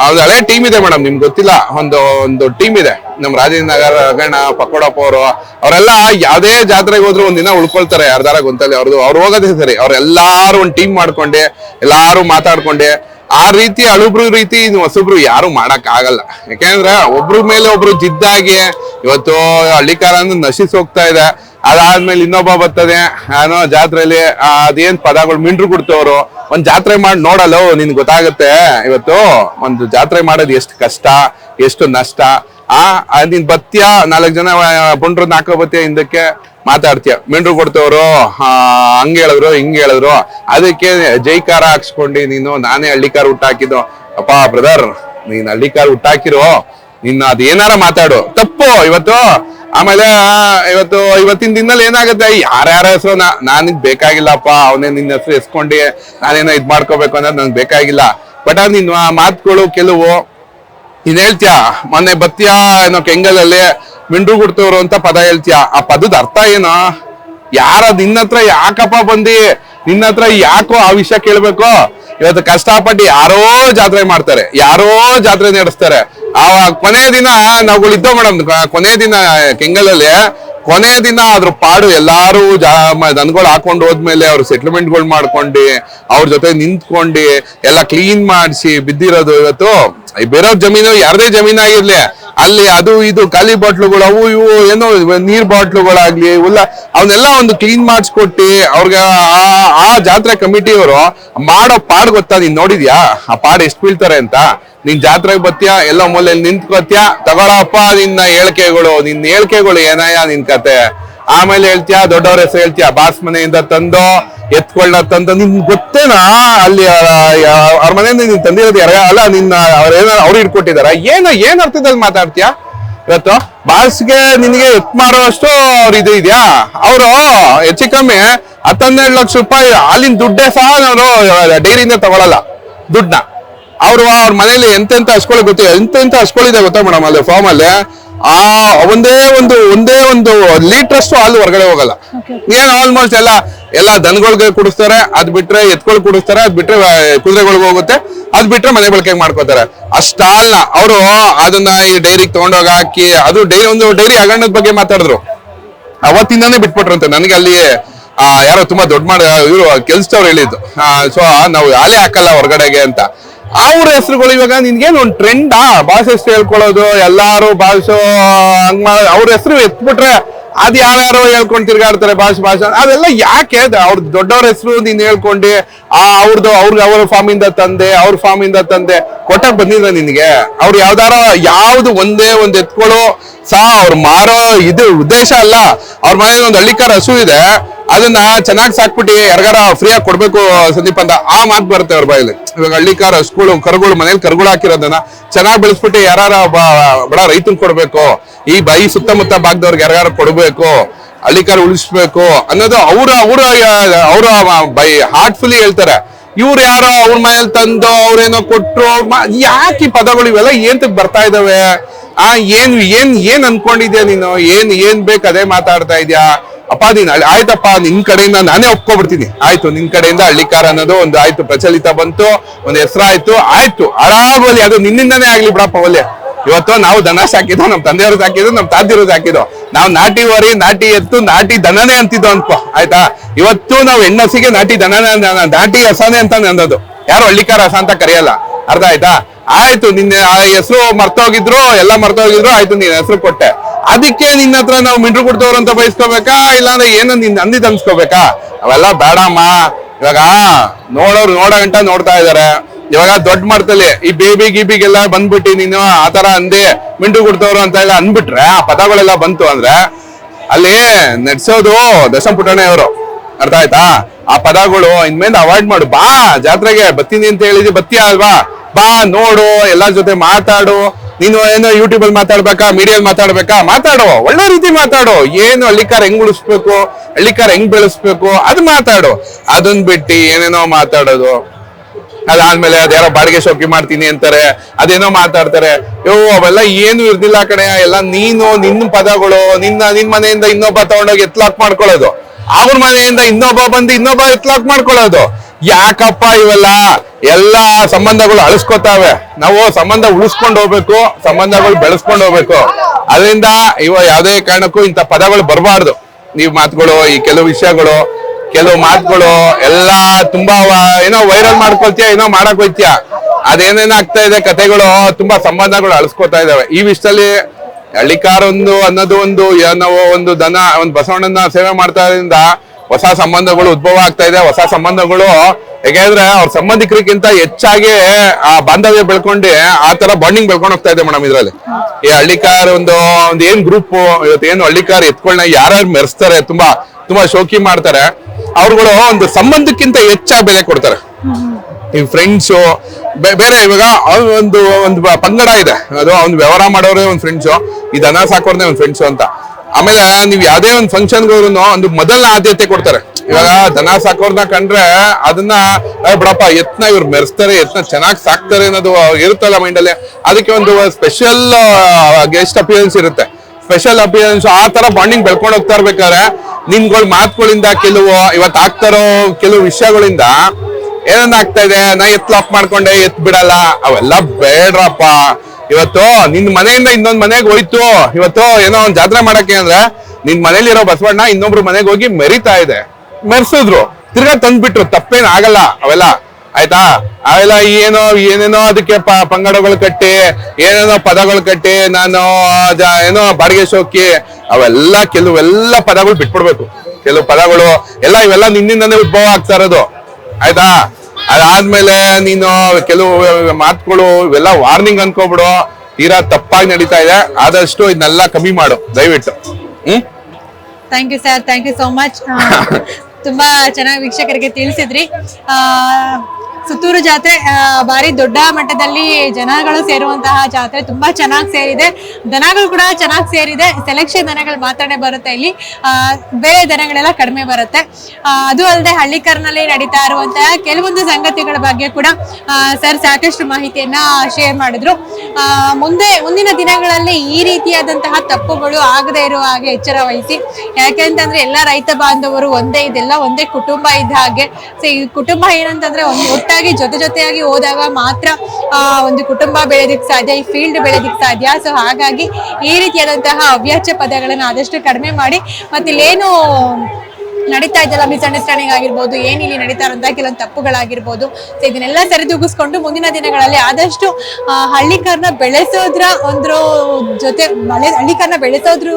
ಅದು ಹಳೆ ಟೀಮ್ ಇದೆ ಮೇಡಮ್, ನಿಮ್ಗೆ ಗೊತ್ತಿಲ್ಲ. ಒಂದು ಒಂದು ಟೀಮ್ ಇದೆ. ನಮ್ಮ ರಾಜೇಂದ್ರ ನಗರ ರಗಣ ಪಕ್ಕೋಡಪ್ಪ ಅವರು, ಅವರೆಲ್ಲ ಯಾವ್ದೇ ಜಾತ್ರೆಗೆ ಹೋದ್ರು ಒಂದಿನ ಉಳ್ಕೊಳ್ತಾರೆ, ಯಾರ್ದಾರ ಗೊಂತಲ್ಲಿ. ಅವ್ರದ್ದು ಅವ್ರು ಹೋಗೋದೇ ಸರಿ. ಅವ್ರೆಲ್ಲಾರು ಒಂದು ಟೀಮ್ ಮಾಡ್ಕೊಂಡೆ, ಎಲ್ಲಾರು ಮಾತಾಡ್ಕೊಂಡೆ. ಆ ರೀತಿ ಅಳುಬ್ರು ರೀತಿ ಹೊಸಬ್ರು ಯಾರು ಮಾಡಕ್ ಆಗಲ್ಲ ಯಾಕೆಂದ್ರೆ ಒಬ್ರ ಮೇಲೆ ಒಬ್ರು ಜಿದ್ದಾಗಿ ಇವತ್ತು ಹಳ್ಳಿಕಾರ ನಶಿಸ್ ಹೋಗ್ತಾ ಇದೆ. ಅದಾದ್ಮೇಲೆ ಇನ್ನೊಬ್ಬ ಬರ್ತದೆ. ಏನೋ ಜಾತ್ರೆಯಲ್ಲಿ ಅದೇನ್ ಪದಗಳು ಮಿಂಡ್ರು ಕೊಡ್ತವ್ರು. ಒಂದ್ ಜಾತ್ರೆ ಮಾಡಿ ನೋಡಲ್ಲ ನಿನ್ ಗೊತ್ತಾಗುತ್ತೆ. ಇವತ್ತು ಒಂದು ಜಾತ್ರೆ ಮಾಡೋದು ಎಷ್ಟು ಕಷ್ಟ, ಎಷ್ಟು ನಷ್ಟ. ಆ ನೀನ್ ಬತ್ತೀಯ? ನಾಲ್ಕು ಜನ ಬಂಡ್ರನ್ನ ನಾಲ್ಕು ಬತ್ತಿಯ ಹಿಂದಕ್ಕೆ ಮಾತಾಡ್ತೀಯ? ಮಿಂಡ್ರು ಕೊಡ್ತವ್ರು ಹಂಗ್ ಹೇಳಿದ್ರು, ಹಿಂಗೆ ಹೇಳಿದ್ರು. ಅದಕ್ಕೆ ಜೈಕಾರ ಹಾಕ್ಸ್ಕೊಂಡು ನೀನು, ನಾನೇ ಹಳ್ಳಿಕಾರ ಹುಟ್ಟಾಕಿದ್ದು. ಅಪ್ಪ, ಬ್ರದರ್, ನೀನ್ ಹಳ್ಳಿಕಾರ ಹುಟ್ಟಾಕಿರೋ, ನಿನ್ನ ಅದೇನಾರ ಮಾತಾಡು. ತಪ್ಪು, ಇವತ್ತು. ಆಮೇಲೆ ಇವತ್ತು, ಇವತ್ತಿನ ದಿನದಲ್ಲಿ ಏನಾಗುತ್ತೆ? ಯಾರ್ಯಾರ ಹೆಸರು? ನಾನಿದ್ ಬೇಕಾಗಿಲ್ಲಪ್ಪ. ಅವನೇ ನಿನ್ನ ಹೆಸರು ಎಸ್ಕೊಂಡಿ, ನಾನೇನೋ ಇದ್ ಮಾಡ್ಕೋಬೇಕು ಅನ್ನೋದು ನನ್ಗೆ ಬೇಕಾಗಿಲ್ಲ. ಬಟ್ ನಿನ್ನ ಮಾತುಗಳು ಕೆಲವು ನೀನ್ ಹೇಳ್ತೀಯ? ಮೊನ್ನೆ ಬತ್ತಿಯಾ ಏನೋ ಕೆಂಗಲಲ್ಲಿ ಮಿಂಡು ಗುಡ್ತವ್ರು ಅಂತ ಪದ ಹೇಳ್ತೀಯ? ಆ ಪದದ ಅರ್ಥ ಏನು? ಯಾರ ನಿನ್ನ ಹತ್ರ ಯಾಕಪ್ಪ ಬಂದಿ? ನಿನ್ನ ಹತ್ರ ಯಾಕೋ ಆ ವಿಷಯ ಕೇಳ್ಬೇಕು? ಇವತ್ತು ಕಷ್ಟಪಟ್ಟು ಯಾರೋ ಜಾತ್ರೆ ಮಾಡ್ತಾರೆ, ಯಾರೋ ಜಾತ್ರೆ ನಡೆಸ್ತಾರೆ. ಆ ಕೊನೆಯ ದಿನ ನಾವುಗಳು ಇದ್ದೋ ಮೇಡಮ್ ಕೊನೆಯ ದಿನ ಕೆಂಗಲಲ್ಲಿ ಕೊನೆಯ ದಿನ ಅದ್ರ ಪಾಡು ಎಲ್ಲಾರು ಜಾ ದನಗಳು ಹಾಕೊಂಡು ಹೋದ್ಮೇಲೆ ಅವ್ರು ಸೆಟ್ಲ್ಮೆಂಟ್ಗಳು ಮಾಡ್ಕೊಂಡು, ಅವ್ರ ಜೊತೆ ನಿಂತ್ಕೊಂಡು, ಎಲ್ಲ ಕ್ಲೀನ್ ಮಾಡಿಸಿ ಬಿದ್ದಿರೋದು ಇವತ್ತು. ಬೇರೆಯವ್ರ ಜಮೀನು ಯಾರದೇ ಜಮೀನಾಗಿರ್ಲಿ ಅಲ್ಲಿ ಅದು ಇದು ಖಾಲಿ ಬಾಟ್ಲುಗಳು, ಅವು ಇವು, ಏನೋ ನೀರ್ ಬಾಟ್ಲುಗಳಾಗ್ಲಿ, ಇವೆಲ್ಲ ಅವನ್ನೆಲ್ಲ ಒಂದು ಕ್ಲೀನ್ ಮಾಡಿಸ್ಕೊಟ್ಟಿ ಅವ್ರಿಗೆ ಆ- ಜಾತ್ರೆ ಕಮಿಟಿಯವರು ಮಾಡೋ ಪಾಡ್ ಗೊತ್ತಾ, ನೀನ್ ನೋಡಿದ್ಯಾ? ಆ ಪಾಡ್ ಎಷ್ಟು ಬೀಳ್ತಾರೆ ಅಂತ? ನೀನ್ ಜಾತ್ರೆಗೆ ಬತ್ತೀಯ? ಎಲ್ಲ ಮೂಲೆಯಲ್ಲಿ ನಿಂತ್ಕೋತ್ಯಾ ತಗೊಳಪ್ಪ ನಿನ್ನ ಹೇಳಿಕೆಗಳು ನಿನ್ನ ಹೇಳಿಕೆಗಳು ಏನಯ್ಯ ನಿನ್ ಕತೆ? ಆಮೇಲೆ ಹೇಳ್ತೀಯಾ, ದೊಡ್ಡವ್ರ ಹೆಸರು ಹೇಳ್ತೀಯ, ಬಾಸ್ ಮನೆಯಿಂದ ತಂದು ಎತ್ಕೊಳ್ಳ ತಂದು ನಿನ್ ಗೊತ್ತೇನಾ? ಅಲ್ಲಿ ಅವ್ರ ಮನೆಯಿಂದ ನೀನ್ ತಂದಿರೋದು ಯಾರ? ಅಲ್ಲ, ನಿನ್ನ ಅವ್ರೇನ ಅವ್ರು ಇಟ್ಕೊಟ್ಟಿದಾರ ಏನು, ಏನ್ ಅರ್ಥದಲ್ಲಿ ಮಾತಾಡ್ತೀಯ? ಇವತ್ತು ಬಾಸ್ಗೆ ನಿನಗೆ ಎತ್ ಮಾಡೋಷ್ಟು ಅವ್ರ ಇದು ಇದೆಯಾ? ಅವರು ಹೆಚ್ಚು ಕಮ್ಮಿ ಹತ್ತನ್ನೆರಡು ಲಕ್ಷ ರೂಪಾಯಿ ಹಾಲಿನ ದುಡ್ಡೇ ಸಹ ಅವರು ಡೈರಿಯಿಂದ ತಗೊಳಲ್ಲ, ದುಡ್ಡನ್ನ. ಅವರು ಅವ್ರ ಮನೇಲಿ ಎಂತೆಂತ ಹಸ್ಕೊಳ್ಳಿ ಗೊತ್ತಿಲ್ಲ. ಎಂತೆಂತ ಹಸ್ಕೊಳಿದೆ ಗೊತ್ತಾ ಮೇಡಮ್ ಅಲ್ಲಿ ಫಾರ್ಮ್ ಅಲ್ಲಿ? ಆ ಒಂದೇ ಒಂದು ಒಂದೇ ಒಂದು ಲೀಟ್ರಷ್ಟು ಹಾಲು ಹೊರಗಡೆ ಹೋಗಲ್ಲ. ಏನ್ ಆಲ್ಮೋಸ್ಟ್ ಎಲ್ಲ ಎಲ್ಲ ದನಗಳಿಗೆ ಕುಡಿಸ್ತಾರೆ ಅದ್ ಬಿಟ್ರೆ ಎತ್ಕೊಳ್ ಕುಡಿಸ್ತಾರೆ ಅದ್ ಬಿಟ್ರೆ ಕುದುರೆಗಳಿಗೆ ಹೋಗುತ್ತೆ ಅದ್ ಬಿಟ್ರೆ ಮನೆ ಬಳಕೆಗೆ ಮಾಡ್ಕೋತಾರೆ. ಅಷ್ಟ ಹಾಲ್ನ ಅವರು ಅದನ್ನ ಈ ಡೈರಿಗೆ ತಗೊಂಡೋಗಿ ಹಾಕಿ ಅದು ಡೈರಿ ಒಂದು ಡೈರಿ ಹಗರಣದ ಬಗ್ಗೆ ಮಾತಾಡಿದ್ರು. ಅವತ್ತಿಂದಾನೇ ಬಿಟ್ಬಿಟ್ರಂತೆ ನನಗೆ ಅಲ್ಲಿ ಆ, ಯಾರೋ ತುಂಬಾ ದೊಡ್ಡ ಮಾಡ ಇವರು ಕೆಲ್ಸದವ್ರು ಹೇಳಿದ್ದು. ಸೊ ನಾವು ಹಾಲೇ ಹಾಕಲ್ಲ ಹೊರಗಡೆಗೆ ಅಂತ. ಅವ್ರ ಹೆಸರುಗಳು ಇವಾಗ ನಿನ್ಗೇನು ಒಂದು ಟ್ರೆಂಡಾ ಭಾಷೆ ಹೆಸರು ಹೇಳ್ಕೊಳ್ಳೋದು, ಎಲ್ಲಾರು ಭಾಷೆ ಹಂಗ್ ಮಾಡ, ಅವ್ರ ಹೆಸರು ಎತ್ಬಿಟ್ರೆ ಅದ್ ಯಾರ್ಯಾರೋ ಹೇಳ್ಕೊಂಡ್ ತಿರ್ಗಾಡ್ತಾರೆ ಭಾಷೆ ಭಾಷೆ ಅದೆಲ್ಲ ಯಾಕೆ ಅವ್ರ ದೊಡ್ಡವ್ರ ಹೆಸರು ನೀನ್ ಹೇಳ್ಕೊಂಡಿ, ಆ ಅವ್ರದ್ದು ಅವ್ರಿಗೆ ಅವ್ರ ಫಾರ್ಮ್ ಇಂದ ತಂದೆ, ಅವ್ರ ಫಾರ್ಮ್ ಇಂದ ತಂದೆ ಕೊಟ್ಟಾಗ ಬಂದಿಲ್ಲ ನಿನ್ಗೆ? ಅವ್ರು ಯಾವ್ದಾರ ಯಾವ್ದು ಒಂದೇ ಒಂದ್ ಎತ್ಕೊಳ್ಳೋ ಸಹ ಅವ್ರು ಮಾರೋ ಇದು ಉದ್ದೇಶ ಅಲ್ಲ. ಅವ್ರ ಮನೇಲಿ ಒಂದು ಹಳ್ಳಿಕಾರ ಹಸು ಇದೆ. ಅದನ್ನ ಚೆನ್ನಾಗಿ ಸಾಕ್ಬಿಟ್ಟು ಯಾರಿಗಾರ ಫ್ರೀಯಾಗಿ ಕೊಡ್ಬೇಕು ಸಂದೀಪ್ ಅಂತ ಆ ಮಾತು ಬರುತ್ತೆ ಅವ್ರ ಬಾಯಲ್ಲಿ. ಇವಾಗ ಹಳ್ಳಿಕಾರ ಹಸುಗಳು ಕರುಗಳು, ಮನೇಲಿ ಕರುಗಳು ಹಾಕಿರೋದನ್ನ ಚೆನ್ನಾಗಿ ಬೆಳೆಸ್ಬಿಟ್ಟು ಯಾರ ಬಡ ರೈತನ್ ಕೊಡ್ಬೇಕು. ಈ ಬೈ ಸುತ್ತಮುತ್ತ ಭಾಗದವ್ರಿಗೆ ಯಾರಿಗಾರ ಕೊಡ್ಬೇಕು ಹಳ್ಳಿಕಾರ ಉಳಿಸ್ಬೇಕು ಅನ್ನೋದು ಅವ್ರ ಅವ್ರ ಅವ್ರ ಬೈ ಹಾರ್ಟ್ಫುಲಿ ಹೇಳ್ತಾರೆ. ಇವ್ರು ಯಾರೋ ಅವ್ರ ಮನೇಲಿ ತಂದು, ಅವ್ರೇನೋ ಕೊಟ್ರು, ಮ- ಯಾಕೆ ಈ ಪದಗಳು ಇವೆಲ್ಲ ಏನ್ ಬರ್ತಾ ಇದಾವೆ? ಆ, ಏನ್ ಏನ್ ಏನ್ ಅನ್ಕೊಂಡಿದ್ಯಾ ನೀನು? ಏನ್ ಏನ್ ಬೇಕು ಅದೇ ಮಾತಾಡ್ತಾ ಇದ್ಯಾ? ಅಪ್ಪ ನೀನ್ ಆಯ್ತಪ್ಪ, ನಿನ್ ಕಡೆಯಿಂದ ನಾನೇ ಒಪ್ಕೊಬಿಡ್ತೀನಿ. ಆಯ್ತು, ನಿನ್ ಕಡೆಯಿಂದ ಹಳ್ಳಿಕಾರ ಅನ್ನೋದು ಒಂದು ಆಯ್ತು, ಪ್ರಚಲಿತ ಬಂತು, ಒಂದು ಹೆಸರಾಯ್ತು ಆಯ್ತು ಆರಾಮಲ್ಲಿ ಅದು ನಿನ್ನಿಂದಾನೇ ಆಗ್ಲಿ ಬಿಡಪ್ಪ ಒಲೆ. ಇವತ್ತು ನಾವು ದನ ಸಾಕಿದ್ದು, ನಮ್ ತಂದೆಯವರು ಸಾಕಿದ್ರು ನಮ್ ತಾತಿಯವರು ಸಾಕಿದ್ರು ನಾವು ನಾಟಿ ವರಿ, ನಾಟಿ ಎತ್ತು, ನಾಟಿ ದನನೇ ಅಂತಿದ್ದು ಅನ್ಕೋ, ಆಯ್ತಾ? ಇವತ್ತು ನಾವು ಹೆಣ್ಣಸಿಗೆ ನಾಟಿ ದನನೇ ನಾಟಿ ಹಸನೇ ಅಂತ ಅನ್ನೋದು ಯಾರು ಹಳ್ಳಿಕಾರ ಹಸ ಅಂತ ಕರೆಯಲ್ಲ. ಅರ್ಥ ಆಯ್ತಾ? ಆಯ್ತು, ನಿನ್ನೆ ಆ ಹೆಸರು ಮರ್ತೋಗಿದ್ರು, ಎಲ್ಲ ಮರ್ತೋಗಿದ್ರು, ಆಯ್ತು ನಿನ್ನ ಹೆಸರು ಕೊಟ್ಟೆ. ಅದಕ್ಕೆ ನಿನ್ನ ಹತ್ರ ನಾವು ಕೊಡ್ತವ್ರು ಅಂತ ಬಯಸ್ಕೋಬೇಕಾ? ಇಲ್ಲಾಂದ್ರೆ ಏನೋ ನಿನ್ ಅಂದಿದ್ ಅನ್ಸ್ಕೋಬೇಕಾ? ಅವೆಲ್ಲ ಬೇಡಮ್ಮ. ಇವಾಗ ನೋಡೋರು ನೋಡೋ ಗಂಟ ನೋಡ್ತಾ ಇದಾರೆ. ಇವಾಗ ದೊಡ್ಡ ಮಟ್ಟದಲ್ಲಿ ಈ ಬೇಬಿ ಗೀಬಿಗೆಲ್ಲ ಬಂದ್ಬಿಟ್ಟು ನೀನು ಆತರ ಅಂದಿ ಮಿಂಟು ಕೊಡ್ತವ್ರು ಅಂತ ಎಲ್ಲ ಅಂದ್ಬಿಟ್ರೆ, ಆ ಪದಗಳೆಲ್ಲ ಬಂತು ಅಂದ್ರೆ ಅಲ್ಲಿ ನಡ್ಸೋದು ಅವರು. ಅರ್ಥ ಆಯ್ತಾ? ಆ ಪದಗಳು ಇನ್ಮೇಲೆ ಅವಾಯ್ಡ್ ಮಾಡು. ಬಾ ಜಾತ್ರೆಗೆ, ಬತ್ತೀನಿ ಅಂತ ಹೇಳಿದಿ ಬತ್ತಿಯಾ ಅಲ್ವಾ? ಬಾ, ನೋಡು, ಎಲ್ಲಾರ ಜೊತೆ ಮಾತಾಡು. ನೀನು ಏನೋ ಯೂಟ್ಯೂಬ್ ಅಲ್ಲಿ ಮಾತಾಡ್ಬೇಕಾ ಮೀಡಿಯಲ್ಲಿ ಮಾತಾಡ್ಬೇಕಾ, ಮಾತಾಡೋ. ಒಳ್ಳೆ ರೀತಿ ಮಾತಾಡು. ಏನು ಹಳ್ಳಿಕಾರ ಹೆಂಗ್ ಉಳಿಸ್ಬೇಕು, ಹಳ್ಳಿಕಾರ ಹೆಂಗ್ ಬೆಳೆಸ್ಬೇಕು, ಅದು ಮಾತಾಡು. ಅದನ್ ಬಿಟ್ಟು ಏನೇನೋ ಮಾತಾಡೋದು. ಅದಾದ್ಮೇಲೆ ಅದ್ಯಾರೋ ಬಾಡಿಗೆ ಶೋಕಿ ಮಾಡ್ತೀನಿ ಅಂತಾರೆ, ಅದೇನೋ ಮಾತಾಡ್ತಾರೆ. ಯೋ, ಅವೆಲ್ಲ ಏನು ಇರ್ದಿಲ್ಲ ಕಣೆ, ಎಲ್ಲ ನೀನು ನಿನ್ನ ಪದಗಳು, ನಿನ್ನ, ನಿನ್ ಮನೆಯಿಂದ ಇನ್ನೊಬ್ಬ ತಗೊಂಡೋಗಿ ಎತ್ಲಾಕ್ ಮಾಡ್ಕೊಳ್ಳೋದು. ಅವ್ರ ಮನೆಯಿಂದ ಇನ್ನೊಬ್ಬ ಬಂದು ಇನ್ನೊಬ್ಬ ಎತ್ಲಾಕ್ ಮಾಡ್ಕೊಳ್ಳೋದು. ಯಾಕಪ್ಪ ಇವೆಲ್ಲ ಎಲ್ಲ ಸಂಬಂಧಗಳು ಅಳಿಸ್ಕೊತಾವೆ? ನಾವು ಸಂಬಂಧ ಉಳಿಸ್ಕೊಂಡು ಹೋಗ್ಬೇಕು, ಸಂಬಂಧಗಳು ಬೆಳೆಸ್ಕೊಂಡು ಹೋಗ್ಬೇಕು. ಅದರಿಂದ ಇವ ಯಾವುದೇ ಕಾರಣಕ್ಕೂ ಇಂಥ ಪದಗಳು ಬರಬಾರ್ದು. ನೀವು ಮಾತುಗಳು, ಈ ಕೆಲವು ವಿಷಯಗಳು, ಕೆಲವು ಮಾತುಗಳು ಎಲ್ಲ ತುಂಬಾ ಏನೋ ವೈರಲ್ ಮಾಡ್ಕೊಳ್ತೀಯ, ಏನೋ ಮಾಡಕ್ ಹೋಯ್ತೀಯ. ಅದೇನೇನಾಗ್ತಾ ಇದೆ ಕತೆಗಳು ತುಂಬಾ ಸಂಬಂಧಗಳು ಅಳಿಸ್ಕೊತಾ ಇದಾವೆ ಈ ವಿಷಯದಲ್ಲಿ ಹಳ್ಳಿಕಾರ ಒಂದು ಅನ್ನೋದು ಒಂದು ನಾವು ಒಂದು ದನ, ಒಂದು ಬಸವಣ್ಣನ ಸೇವೆ ಮಾಡ್ತಾ ಹೊಸ ಸಂಬಂಧಗಳು ಉದ್ಭವ ಆಗ್ತಾ ಇದೆ. ಹೊಸ ಸಂಬಂಧಗಳು ಯಾಕೆಂದ್ರೆ ಅವ್ರ ಸಂಬಂಧಿಕರಿಗಿಂತ ಹೆಚ್ಚಾಗಿ, ಆ ಬಾಂಧವ್ಯ ಬೆಳ್ಕೊಂಡು, ಆ ತರ ಬಾಂಡಿಂಗ್ ಬೆಳ್ಕೊಂಡು ಹೋಗ್ತಾ ಇದೆ ಮೇಡಮ್ ಇದ್ರಲ್ಲಿ. ಈ ಹಳ್ಳಿಕಾರ್ ಒಂದು, ಒಂದ್ ಏನ್ ಗ್ರೂಪ್ ಇವತ್ತು ಏನು ಹಳ್ಳಿಕಾರ್ ಎತ್ಕೊಳ್ಳ ಯಾರ್ಯಾರು ಮೆರೆಸ್ತಾರೆ, ತುಂಬಾ ತುಂಬಾ ಶೋಕಿ ಮಾಡ್ತಾರೆ. ಅವ್ರುಗಳು ಒಂದು ಸಂಬಂಧಕ್ಕಿಂತ ಹೆಚ್ಚಾಗಿ ಬೆಲೆ ಕೊಡ್ತಾರೆ. ಈ ಫ್ರೆಂಡ್ಸು ಬೇರೆ ಇವಾಗ ಒಂದು ಒಂದು ಪಂಗಡ ಇದೆ. ಅದು ಅವ್ನು ವ್ಯವಹಾರ ಮಾಡೋರೇ ಒಂದು ಫ್ರೆಂಡ್ಸು ಈ ದನ ಸಾಕೋರ್ನೇ ಒಂದು ಫ್ರೆಂಡ್ಸು ಅಂತ. ಆಮೇಲೆ ನೀವು ಯಾವ್ದೇ ಒಂದು ಫಂಕ್ಷನ್ಗೂ ಒಂದು ಮೊದಲ ಆದ್ಯತೆ ಕೊಡ್ತಾರೆ. ಇವಾಗ ದನ ಸಾಕೋರ್ನ ಕಂಡ್ರೆ ಅದನ್ನ ಬಿಡಪ್ಪ ಎತ್ನ ಇವ್ರು ಮೆರೆಸ್ತಾರೆ ಎತ್ನ ಚೆನ್ನಾಗಿ ಸಾಕ್ತಾರೆ ಅನ್ನೋದು ಇರುತ್ತಲ್ಲ ಮೈಂಡಲ್ಲಿ ಅದಕ್ಕೆ ಒಂದು ಸ್ಪೆಷಲ್ ಗೆಸ್ಟ್ ಅಪಿಯರೆನ್ಸ್ ಇರುತ್ತೆ. ಸ್ಪೆಷಲ್ ಅಪಿಯರೆನ್ಸ್ ಆ ತರ ಬಾಂಡಿಂಗ್ ಬೆಳ್ಕೊಂಡು ಹೋಗ್ತಾ ಇರ್ಬೇಕಾದ್ರೆ ನಿನ್ಗಳ ಮಾತುಗಳಿಂದ ಕೆಲವು ಇವತ್ತು ಆಗ್ತಾರೋ ಕೆಲವು ವಿಷಯಗಳಿಂದ ಏನನ್ನ ಆಗ್ತಾ ಇದೆ, ನಾ ಎತ್ ಲಾಕ್ ಮಾಡ್ಕೊಂಡೆ ಎತ್ ಬಿಡಲ್ಲ, ಅವೆಲ್ಲ ಬೇಡ್ರಪ್ಪ. ಇವತ್ತು ನಿನ್ ಮನೆಯಿಂದ ಇನ್ನೊಂದ್ ಮನೆಗೆ ಹೋಯ್ತು. ಇವತ್ತು ಏನೋ ಒಂದ್ ಜಾತ್ರೆ ಮಾಡಕ್ಕೆ ಅಂದ್ರೆ ನಿನ್ ಮನೇಲಿರೋ ಬಸವಣ್ಣ ಇನ್ನೊಬ್ರು ಮನೆಗೆ ಹೋಗಿ ಮರಿತಾ ಇದೆ. ಮರ್ಸಿದ್ರು. ತಿರ್ಗಾ ತಂದ್ಬಿಟ್ರು. ತಪ್ಪೇನ್ ಆಗಲ್ಲ ಅವೆಲ್ಲ. ಆಯ್ತಾ? ಅವೆಲ್ಲ ಏನೋ ಏನೇನೋ ಅದಕ್ಕೆ ಪಂಗಡಗಳು ಕಟ್ಟಿ, ಏನೇನೋ ಪದಗಳು ಕಟ್ಟಿ, ನಾನು ಏನೋ ಬಾಡಿಗೆ ಶೋಕಿ, ಅವೆಲ್ಲ ಕೆಲವೆಲ್ಲ ಪದಗಳು ಬಿಟ್ಬಿಡ್ಬೇಕು. ಕೆಲವು ಪದಗಳು ಎಲ್ಲ ಇವೆಲ್ಲ ನಿನ್ನಿಂದನೇ ಉದ್ಭವ ಆಗ್ತಾ ಇರೋದು. ಆಯ್ತಾ? ಅದಾದ್ಮೇಲೆ ನೀನು ಕೆಲವು ಮಾತುಗಳು ಇವೆಲ್ಲ ವಾರ್ನಿಂಗ್ ಅನ್ಕೋಬಿಡು. ತೀರಾ ತಪ್ಪಾಗಿ ನಡೀತಾ ಇದೆ. ಆದಷ್ಟು ಇದನ್ನೆಲ್ಲ ಕಮ್ಮಿ ಮಾಡು. ದಯವಿಟ್ಟು. ಹ್ಮ್? Thank you sir thank you so much ತುಂಬಾ ಚೆನ್ನಾಗಿ ವೀಕ್ಷಕರಿಗೆ ತಿಳಿಸಿದ್ರಿ. ಆ, ಸುತ್ತೂರು ಜಾತ್ರೆ ಭಾರಿ ದೊಡ್ಡ ಮಟ್ಟದಲ್ಲಿ ಜನಗಳು ಸೇರುವಂತಹ ಜಾತ್ರೆ ತುಂಬಾ ಚೆನ್ನಾಗಿ ಸೇರಿದೆ. ದನಗಳು ಕೂಡ ಚೆನ್ನಾಗಿ ಸೇರಿದೆ. ಸೆಲೆಕ್ಷನ್ ದನಗಳು ಮಾತ್ರನೇ ಬರುತ್ತೆ ಇಲ್ಲಿ. ಬೇರೆ ದನಗಳೆಲ್ಲ ಕಡಿಮೆ ಬರುತ್ತೆ. ಅದು ಅಲ್ಲದೆ ಹಳ್ಳಿಕರ್ನಲ್ಲಿ ನಡೀತಾ ಇರುವಂತಹ ಕೆಲವೊಂದು ಸಂಗತಿಗಳ ಬಗ್ಗೆ ಕೂಡ ಸರ್ ಸಾಕಷ್ಟು ಮಾಹಿತಿಯನ್ನ ಶೇರ್ ಮಾಡಿದ್ರು. ಮುಂದೆ, ಮುಂದಿನ ದಿನಗಳಲ್ಲಿ ಈ ರೀತಿಯಾದಂತಹ ತಪ್ಪುಗಳು ಆಗದೇ ಇರುವ ಹಾಗೆ ಎಚ್ಚರ ವಹಿಸಿ. ಯಾಕೆಂತಂದ್ರೆ ಎಲ್ಲ ರೈತ ಬಾಂಧವರು ಒಂದೇ ಇದೆಲ್ಲ, ಒಂದೇ ಕುಟುಂಬ ಇದ್ದ ಹಾಗೆ. ಸೊ ಈ ಕುಟುಂಬ ಏನಂತಂದ್ರೆ ಒಂದು ಒಟ್ಟಾಗಿ ಜೊತೆ ಜೊತೆಯಾಗಿ ಹೋದಾಗ ಮಾತ್ರ ಒಂದು ಕುಟುಂಬ ಬೆಳೆದಿಕ್ ಸಾಧ್ಯ, ಈ ಫೀಲ್ಡ್ ಬೆಳೆದಿಕ್ ಸಾಧ್ಯ. ಸೊ ಹಾಗಾಗಿ ಈ ರೀತಿಯಾದಂತಹ ಅವ್ಯಾಚ್ಯ ಪದಗಳನ್ನು ಆದಷ್ಟು ಕಡಿಮೆ ಮಾಡಿ ಮತ್ತೆ ಇಲ್ಲೇನು ನಡೀತಾ ಇದೆಯಲ್ಲ ಮಿಸ್ಅಂಡರ್ಸ್ಟ್ಯಾಂಡಿಂಗ್ ಆಗಿರ್ಬೋದು ಏನ್ ಇಲ್ಲಿ ನಡೀತಾ ಇರೋಂಥ ಕೆಲವೊಂದು ತಪ್ಪುಗಳಾಗಿರ್ಬೋದು. ಸೊ ಇದನ್ನೆಲ್ಲ ಸರಿದೂಗಿಸ್ಕೊಂಡು ಮುಂದಿನ ದಿನಗಳಲ್ಲಿ ಆದಷ್ಟು ಆ, ಹಳ್ಳಿಕಾರನ ಬೆಳೆಸೋದ್ರ ಒಂದು ಜೊತೆ ಮಳೆ ಹಳ್ಳಿಕಾರನ ಬೆಳೆಸೋದ್ರ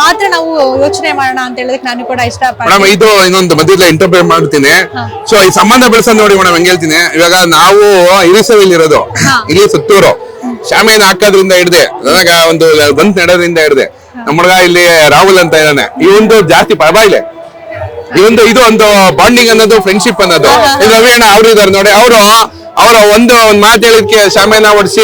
ಮಾತ್ರ ನಾವು ಯೋಚನೆ ಮಾಡೋಣ ಅಂತ ಹೇಳೋದಕ್ಕೆ ನಾನು ಕೂಡ ಇಷ್ಟ ಮೇಡಮ್ ಇದು ಇನ್ನೊಂದು ಮಧ್ಯದಲ್ಲಿ ಇಂಟರ್ಪ್ರೇಟ್ ಮಾಡ್ತೀನಿ. ಸೊ ಈ ಸಂಬಂಧ ಬೆಳೆಸೋದ್ ನೋಡಿ ಮೇಡಮ್ ಹೆಂಗ್ ಹೇಳ್ತೀನಿ? ಇವಾಗ ನಾವು ಇರಿಸವಿಲ್ ಇರೋದು ಇಲ್ಲಿ ಸುತ್ತೂರು. ಶಾಮಿಯಾನ ಹಾಕೋದ್ರಿಂದ ಹಿಡ್ದೆ ನನಗ ಒಂದು ಬಂತ್ ನೆಡೋದ್ರಿಂದ ಹಿಡ್ದೆ. ನಮ್ಮ ಹುಡುಗ ಇಲ್ಲಿ ರಾಹುಲ್ ಅಂತ ಇದ್ದಾನೆ. ಈ ಒಂದು ಜಾಸ್ತಿ ಪರವಾಗಿಲ್ಲ. ಒಂದು ಇದು ಒಂದು ಬಾಂಡಿಂಗ್ ಅನ್ನೋದು ಫ್ರೆಂಡ್ಶಿಪ್ ಅನ್ನೋದು. ಇದು ಅವರು ಇದಾರೆ ನೋಡಿ ಅವರು ಅವರ ಒಂದು ಒಂದು ಮಾತು ಹೇಳಿದ್ಕೆ ಶಾಮಿಯಾನ ಒಡಿಸಿ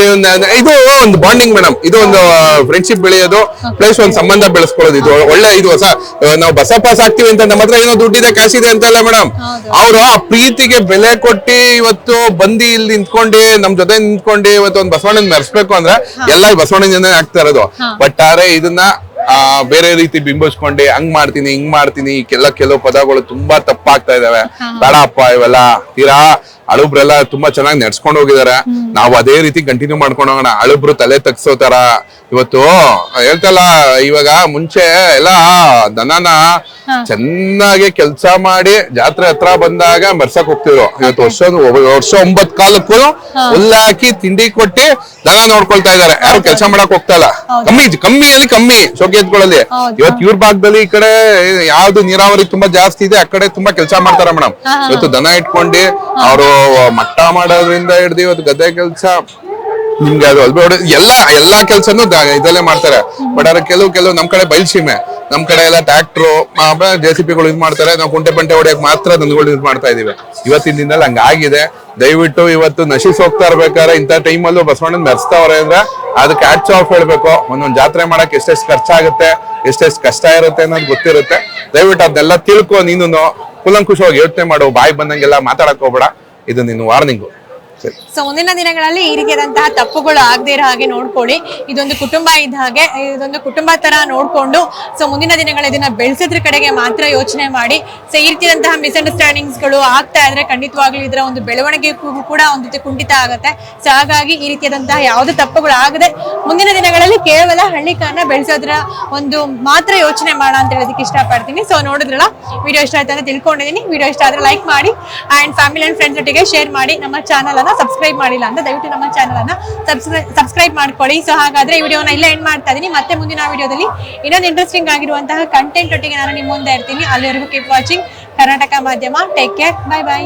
ಇದು ಒಂದು ಬಾಂಡಿಂಗ್ ಮೇಡಮ್ ಇದು ಒಂದು ಫ್ರೆಂಡ್ಶಿಪ್ ಬೆಳೆಯೋದು ಪ್ಲಸ್ ಒಂದು ಸಂಬಂಧ ಬೆಳೆಸ್ಕೊಳ್ಳೋದು. ಇದು ಒಳ್ಳೆ ಇದು ಹೊಸ ನಾವು ಬಸ ಪಾಸ್ ಆಗ್ತೀವಿ ಅಂತ ನಮ್ಮ ಹತ್ರ ಏನೋ ದುಡ್ಡಿದೆ ಕಾಸಿದೆ ಅಂತಲ್ಲ ಮೇಡಮ್ ಅವರು ಆ ಪ್ರೀತಿಗೆ ಬೆಲೆ ಕೊಟ್ಟು ಇವತ್ತು ಬಂದಿ ಇಲ್ಲಿ ನಿಂತ್ಕೊಂಡು ನಮ್ ಜೊತೆ ನಿಂತ್ಕೊಂಡು ಇವತ್ತು ಒಂದು ಬಸವಣ್ಣನ ಮೆರೆಸ್ಬೇಕು ಅಂದ್ರೆ ಎಲ್ಲ ಬಸವಣ್ಣನ ಆಗ್ತಾ ಇರೋದು. ಬಟ್ ಆದ್ರೆ ಇದನ್ನ ಆ ಬೇರೆ ರೀತಿ ಬಿಂಬಿಸ್ಕೊಂಡು ಹಂಗ್ ಮಾಡ್ತೀನಿ ಹಿಂಗ್ ಮಾಡ್ತೀನಿ ಕೆಲ ಕೆಲವು ಪದಗಳು ತುಂಬಾ ತಪ್ಪಾಗ್ತಾ ಇದಾವೆ. ಬೇಡಪ್ಪ ಇವೆಲ್ಲ. ತೀರಾ ಅಳುಬ್ರೆಲ್ಲ ತುಂಬಾ ಚೆನ್ನಾಗಿ ನಡ್ಸ್ಕೊಂಡು ಹೋಗಿದಾರೆ ನಾವು ಅದೇ ರೀತಿ ಕಂಟಿನ್ಯೂ ಮಾಡ್ಕೊಂಡು ಹೋಗೋಣ. ಅಳುಬ್ರು ತಲೆ ತಗ್ಸೋ ತರ ಇವತ್ತು ಹೇಳ್ತಲ್ಲ ಇವಾಗ ಮುಂಚೆ ಎಲ್ಲ ದನನ ಚೆನ್ನಾಗಿ ಕೆಲಸ ಮಾಡಿ ಜಾತ್ರೆ ಹತ್ರ ಬಂದಾಗ ಮರ್ಸಕ್ ಹೋಗ್ತಿದ್ರು. ಇವತ್ತು ವರ್ಷ ವರ್ಷ ಒಂಬತ್ ಕಾಲಕ್ಕೂ ಹುಲ್ಲಾಕಿ ತಿಂಡಿ ಕೊಟ್ಟಿ ದನ ನೋಡ್ಕೊಳ್ತಾ ಇದಾರೆ ಯಾರು ಕೆಲಸ ಮಾಡಕ್ ಹೋಗ್ತಾ ಇಲ್ಲ. ಕಮ್ಮಿ ಕಮ್ಮಿಯಲ್ಲಿ ಕಮ್ಮಿ ಶೋಕೇತ್ಗಳಲ್ಲಿ. ಎತ್ಕೊಳ್ಳಲ್ಲಿ ಇವತ್ತು ಇವ್ರ ಭಾಗದಲ್ಲಿ ಈ ಕಡೆ ಯಾವ್ದು ನೀರಾವರಿ ತುಂಬಾ ಜಾಸ್ತಿ ಇದೆ ಆ ಕಡೆ ತುಂಬಾ ಕೆಲಸ ಮಾಡ್ತಾರ ಮೇಡಮ್. ಇವತ್ತು ದನ ಇಟ್ಕೊಂಡು ಅವರು ಮಟ್ಟ ಮಾಡೋದ್ರಿಂದ ಹಿಡ್ದು ಇವತ್ತು ಗದ್ದೆ ಕೆಲಸ. ನಿಮ್ಗೆ ಅದು ಅಲ್ಬೇಡ ಎಲ್ಲಾ ಎಲ್ಲಾ ಕೆಲ್ಸನು ಇದಲ್ಲೇ ಮಾಡ್ತಾರೆ. ಬಟ್ ಅದ್ರ ಕೆಲವು ಕೆಲವು ನಮ್ ಕಡೆ ಬಯಲ್ಸೀಮೆ ನಮ್ ಕಡೆ ಎಲ್ಲ ಟ್ರ್ಯಾಕ್ಟ್ರು ಜೆ ಸಿ ಪಿಗಳು ಇದು ಮಾಡ್ತಾರೆ. ನಾವು ಕುಂಟೆ ಪಂಟೆ ಹೊಡೆಯಕ್ ಮಾತ್ರ ದನಗಳು ಇದು ಮಾಡ್ತಾ ಇದೀವಿ. ಇವತ್ತಿನ ದಿನದಲ್ಲಿ ಹಂಗಾಗಿದೆ ದಯವಿಟ್ಟು ಇವತ್ತು ನಶಿಸ್ ಹೋಗ್ತಾ ಇರ್ಬೇಕಾದ್ರೆ ಇಂಥ ಟೈಮಲ್ಲೂ ಬಸವಣ್ಣನ ಮೆರೆಸ್ತಾವ್ರೆ ಅಂದ್ರೆ ಅದಕ್ಕೆ ಹ್ಯಾಟ್ಸ್ ಆಫ್ ಹೇಳ್ಬೇಕು. ಒಂದೊಂದು ಜಾತ್ರೆ ಮಾಡಕ್ ಎಷ್ಟೆಷ್ಟು ಖರ್ಚಾಗುತ್ತೆ ಎಷ್ಟೆಷ್ಟು ಕಷ್ಟ ಇರುತ್ತೆ ಅನ್ನೋದು ಗೊತ್ತಿರುತ್ತೆ. ದಯವಿಟ್ಟು ಅದನ್ನೆಲ್ಲ ತಿಳ್ಕೊ ನೀನು ಕುಲಂಕುಷವಾಗಿ ಯೋಚನೆ ಮಾಡು. ಬಾಯಿ ಬಂದಂಗೆಲ್ಲ ಮಾತಾಡಕ್ ಹೋಗ್ಬೇಡ. ಇದು ನಿನ್ನ ವಾರ್ನಿಂಗು ಸೊ ಮುಂದಿನ ದಿನಗಳಲ್ಲಿ ಈ ರೀತಿಯಾದಂತಹ ತಪ್ಪುಗಳು ಆಗದೇ ಇರೋ ಹಾಗೆ ನೋಡ್ಕೊಳ್ಳಿ. ಇದೊಂದು ಕುಟುಂಬ ಇದ್ದ ಹಾಗೆ, ಇದೊಂದು ಕುಟುಂಬ ತರ ನೋಡ್ಕೊಂಡು ಸೊ ಮುಂದಿನ ದಿನಗಳ ಇದನ್ನ ಬೆಳೆಸೋದ್ರ ಕಡೆಗೆ ಮಾತ್ರ ಯೋಚನೆ ಮಾಡಿ. ಸೊ ಈ ರೀತಿಯಾದಂತಹ ಮಿಸ್ಅಂಡರ್ಸ್ಟ್ಯಾಂಡಿಂಗ್ಸ್ಗಳು ಆಗ್ತಾ ಇದ್ರೆ ಖಂಡಿತವಾಗ್ಲೂ ಇದರ ಒಂದು ಬೆಳವಣಿಗೆ ಕೂಡ ಒಂದು ರೀತಿ ಕುಂಠಿತ ಆಗುತ್ತೆ. ಸೊ ಹಾಗಾಗಿ ಈ ರೀತಿಯಾದಂತಹ ಯಾವುದೇ ತಪ್ಪುಗಳು ಆಗದೆ ಮುಂದಿನ ದಿನಗಳಲ್ಲಿ ಕೇವಲ ಹಳ್ಳಿಕಾರನ ಬೆಳೆಸೋದ್ರ ಒಂದು ಮಾತ್ರ ಯೋಚನೆ ಮಾಡ ಅಂತ ಹೇಳೋದಕ್ಕೆ ಇಷ್ಟಪಡ್ತೀನಿ. ಸೊ ನೋಡಿದ್ರಲ್ಲ ವಿಡಿಯೋ ಇಷ್ಟ ಆಯ್ತು ಅಂತ ತಿಳ್ಕೊಂಡಿದ್ದೀನಿ. ವಿಡಿಯೋ ಇಷ್ಟ ಆದ್ರೆ ಲೈಕ್ ಮಾಡಿ ಅಂಡ್ ಫ್ಯಾಮಿಲಿ ಅಂಡ್ ಫ್ರೆಂಡ್ಸ್ ಜೊತೆಗೆ ಶೇರ್ ಮಾಡಿ ನಮ್ಮ ಚಾನಲ್ ಅನ್ನ ಸಬ್ಸ್ಕ್ರೈಬ್ ಮಾಡಿಲ್ಲ ಅಂತ ದಯವಿಟ್ಟು ನಮ್ಮ ಚಾನಲ್ ಅನ್ನ ಸಬ್ಸ್ಕ್ರೈಬ್ ಮಾಡ್ಕೊಳ್ಳಿ. ಸೊ ಹಾಗಾದ್ರೆ ಈ ವಿಡಿಯೋನ ಇಲ್ಲೇ ಎಂಡ್ ಮಾಡ್ತಾ ಇದೀನಿ. ಮತ್ತೆ ಮುಂದಿನ ವಿಡಿಯೋದಲ್ಲಿ ಇನ್ನೊಂದು ಇಂಟ್ರೆಸ್ಟಿಂಗ್ ಆಗಿರುವಂತಹ ಕಂಟೆಂಟ್ ಒಟ್ಟಿಗೆ ನಾನು ನಿಮ್ಮ ಮುಂದೆ ಇರ್ತೀನಿ. ಅಲ್ಲಿವರೆಗೂ ಕೀಪ್ ವಾಚಿಂಗ್ ಕರ್ನಾಟಕ ಮಾಧ್ಯಮ. Take care bye bye